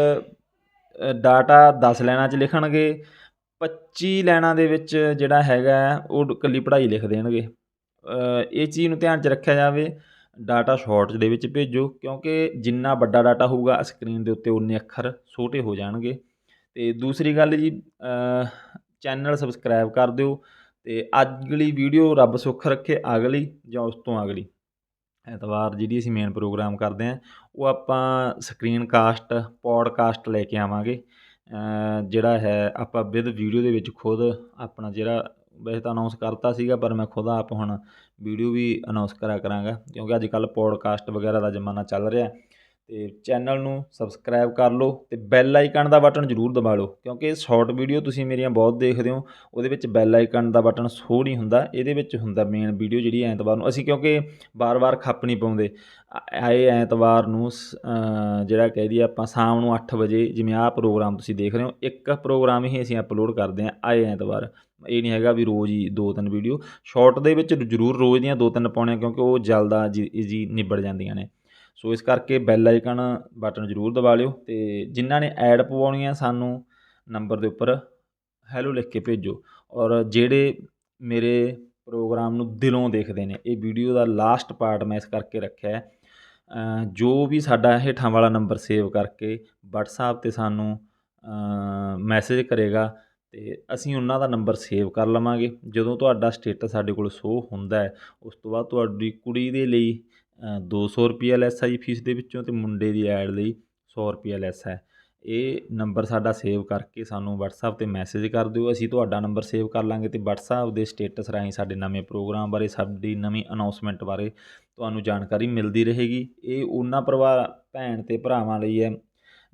ਡਾਟਾ 10 ਲਾਈਨਾਂ 'ਚ ਲਿਖਣਗੇ 25 ਲਾਈਨਾਂ ਦੇ ਵਿੱਚ ਜਿਹੜਾ ਹੈਗਾ ਉਹ ਇਕੱਲੀ ਪੜ੍ਹਾਈ ਲਿਖ ਦੇਣਗੇ। ਇਹ ਚੀਜ਼ ਨੂੰ ਧਿਆਨ 'ਚ ਰੱਖਿਆ ਜਾਵੇ ਡਾਟਾ ਸ਼ਾਰਟਸ ਦੇ ਵਿੱਚ ਭੇਜੋ, ਕਿਉਂਕਿ ਜਿੰਨਾ ਵੱਡਾ ਡਾਟਾ ਹੋਊਗਾ ਸਕਰੀਨ ਦੇ ਉੱਤੇ ਉਨੇ ਅੱਖਰ ਛੋਟੇ ਹੋ ਜਾਣਗੇ। ਅਤੇ ਦੂਸਰੀ ਗੱਲ ਜੀ ਚੈਨਲ ਸਬਸਕ੍ਰਾਈਬ ਕਰ ਦਿਓ ਅਤੇ ਅਗਲੀ ਵੀਡੀਓ ਰੱਬ ਸੁੱਖ ਰੱਖੇ ਅਗਲੀ ਜਾਂ ਉਸ ਤੋਂ ਅਗਲੀ। ਐਤਵਾਰ ਜਿਹੜੀ ਅਸੀਂ ਮੇਨ ਪ੍ਰੋਗਰਾਮ ਕਰਦੇ ਹਾਂ, ਉਹ ਆਪਾਂ ਸਕਰੀਨ ਕਾਸਟ ਪੋਡਕਾਸਟ ਲੈ ਕੇ ਆਵਾਂਗੇ। ਜਿਹੜਾ ਹੈ ਆਪਾਂ ਵਿਦ ਵੀਡੀਓ ਦੇ ਵਿੱਚ ਖੁਦ ਆਪਣਾ ਜਿਹੜਾ, ਵੈਸੇ ਤਾਂ ਅਨਾਉਂਸ ਕਰਤਾ ਸੀਗਾ, ਪਰ ਮੈਂ ਖੁਦ ਆਪ ਹੁਣ ਵੀਡੀਓ ਵੀ ਅਨਾਉਂਸ ਕਰਾ ਕਰਾਂਗਾ, ਕਿਉਂਕਿ ਅੱਜ ਕੱਲ੍ਹ ਪੋਡਕਾਸਟ ਵਗੈਰਾ ਦਾ ਜ਼ਮਾਨਾ ਚੱਲ ਰਿਹਾ। ਅਤੇ ਚੈਨਲ ਨੂੰ ਸਬਸਕ੍ਰਾਈਬ ਕਰ ਲਓ ਅਤੇ ਬੈਲ ਆਈਕਨ ਦਾ ਬਟਨ ਜ਼ਰੂਰ ਦਬਾ ਲਓ, ਕਿਉਂਕਿ ਸ਼ਾਰਟ ਵੀਡੀਓ ਤੁਸੀਂ ਮੇਰੀਆਂ ਬਹੁਤ ਦੇਖਦੇ ਹੋ, ਉਹਦੇ ਵਿੱਚ ਬੈਲ ਆਈਕਨ ਦਾ ਬਟਨ ਸ਼ੋ ਨਹੀਂ ਹੁੰਦਾ, ਇਹਦੇ ਵਿੱਚ ਹੁੰਦਾ ਮੇਨ ਵੀਡੀਓ ਜਿਹੜੀ ਐਤਵਾਰ ਨੂੰ, ਅਸੀਂ ਕਿਉਂਕਿ ਵਾਰ-ਵਾਰ ਖੱਪ ਨਹੀਂ ਪਾਉਂਦੇ। ਆਏ ਐਤਵਾਰ ਨੂੰ ਜਿਹੜਾ ਕਹਿ ਦਈਏ ਆਪਾਂ ਸ਼ਾਮ ਨੂੰ 8 ਵਜੇ, ਜਿਵੇਂ ਆਹ ਪ੍ਰੋਗਰਾਮ ਤੁਸੀਂ ਦੇਖ ਰਹੇ ਹੋ, ਇੱਕ ਪ੍ਰੋਗਰਾਮ ਹੀ ਅਸੀਂ ਅਪਲੋਡ ਕਰਦੇ ਹਾਂ ਆਏ ਐਤਵਾਰ। ਇਹ ਨਹੀਂ ਹੈਗਾ ਵੀ ਰੋਜ਼ ਹੀ ਦੋ ਤਿੰਨ ਵੀਡੀਓ ਸ਼ਾਰਟ ਦੇ ਵਿੱਚ ਜ਼ਰੂਰ ਰੋਜ਼ ਦੀਆਂ ਦੋ ਤਿੰਨ ਪਾਉਣੇ ਕਿਉਂਕਿ ਉਹ ਜਲਦਾ ਜੀ ਜੀ ਨਿਬੜ ਜਾਂਦੀਆਂ ਨੇ। ਸੋ ਇਸ ਕਰਕੇ ਬੈਲ ਆਈਕਨ ਬਟਨ ਜ਼ਰੂਰ ਦਬਾ ਲਿਓ ਅਤੇ ਜਿਨ੍ਹਾਂ ਨੇ ਐਡ ਪਵਾਉਣੀ ਹੈ ਸਾਨੂੰ ਨੰਬਰ ਦੇ ਉੱਪਰ ਹੈਲੋ ਲਿਖ ਕੇ ਭੇਜੋ ਔਰ ਜਿਹੜੇ ਮੇਰੇ ਪ੍ਰੋਗਰਾਮ ਨੂੰ ਦਿਲੋਂ ਦੇਖਦੇ ਨੇ, ਇਹ ਵੀਡੀਓ ਦਾ ਲਾਸਟ ਪਾਰਟ ਮੈਂ ਇਸ ਕਰਕੇ ਰੱਖਿਆ ਜੋ ਵੀ ਸਾਡਾ ਹੇਠਾਂ ਵਾਲਾ ਨੰਬਰ ਸੇਵ ਕਰਕੇ ਵਟਸਐਪ 'ਤੇ ਸਾਨੂੰ ਮੈਸੇਜ ਕਰੇਗਾ ਅਤੇ ਅਸੀਂ ਉਹਨਾਂ ਦਾ ਨੰਬਰ ਸੇਵ ਕਰ ਲਵਾਂਗੇ। ਜਦੋਂ ਤੁਹਾਡਾ ਸਟੇਟਸ ਸਾਡੇ ਕੋਲ ਸ਼ੋ ਹੁੰਦਾ ਹੈ, ਉਸ ਤੋਂ ਬਾਅਦ ਤੁਹਾਡੀ ਕੁੜੀ ਦੇ ਲਈ ਦੋ ਸੌ ਰੁਪਈਆ ਲੈਸ ਹੈ ਜੀ ਫੀਸ ਦੇ ਵਿੱਚੋਂ ਅਤੇ ਮੁੰਡੇ ਦੀ ਐਡ ਲਈ ਸੌ ਰੁਪਈਆ ਲੈਸ ਹੈ। ਇਹ ਨੰਬਰ ਸਾਡਾ ਸੇਵ ਕਰਕੇ ਸਾਨੂੰ ਵਟਸਐਪ 'ਤੇ ਮੈਸੇਜ ਕਰ ਦਿਓ। ਅਸੀਂ ਤੁਹਾਡਾ ਨੰਬਰ ਸੇਵ ਕਰ ਲਾਂਗੇ ਅਤੇ ਵਟਸਐਪ ਦੇ ਸਟੇਟਸ ਰਾਹੀਂ ਸਾਡੇ ਨਵੇਂ ਪ੍ਰੋਗਰਾਮ ਬਾਰੇ, ਸਾਡੀ ਨਵੀਂ ਅਨਾਉਂਸਮੈਂਟ ਬਾਰੇ ਤੁਹਾਨੂੰ ਜਾਣਕਾਰੀ ਮਿਲਦੀ ਰਹੇਗੀ। ਇਹ ਉਹਨਾਂ ਪਰਿਵਾਰ ਭੈਣ ਅਤੇ ਭਰਾਵਾਂ ਲਈ ਹੈ,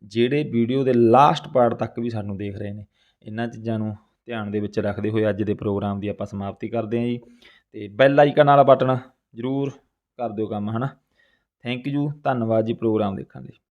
ਜਿਹੜੇ ਵੀਡੀਓ ਦੇ ਲਾਸਟ ਪਾਰਟ ਤੱਕ ਵੀ ਸਾਨੂੰ ਦੇਖ ਰਹੇ ਨੇ। ਇਹਨਾਂ ਚੀਜ਼ਾਂ ਨੂੰ ਧਿਆਨ ਦੇ ਵਿੱਚ ਰੱਖਦੇ ਹੋਏ ਅੱਜ ਦੇ ਪ੍ਰੋਗਰਾਮ ਦੀ ਆਪਾਂ ਸਮਾਪਤੀ ਕਰਦੇ ਹਾਂ ਜੀ। ਅਤੇ ਬੈਲ ਆਈਕਨ ਵਾਲਾ ਬਟਨ ਜ਼ਰੂਰ ਕਰ ਦਿਓ ਕੰਮ ਹੈ ਨਾ ਥੈਂਕ ਯੂ ਧੰਨਵਾਦ ਜੀ ਪ੍ਰੋਗਰਾਮ ਦੇਖਣ ਲਈ।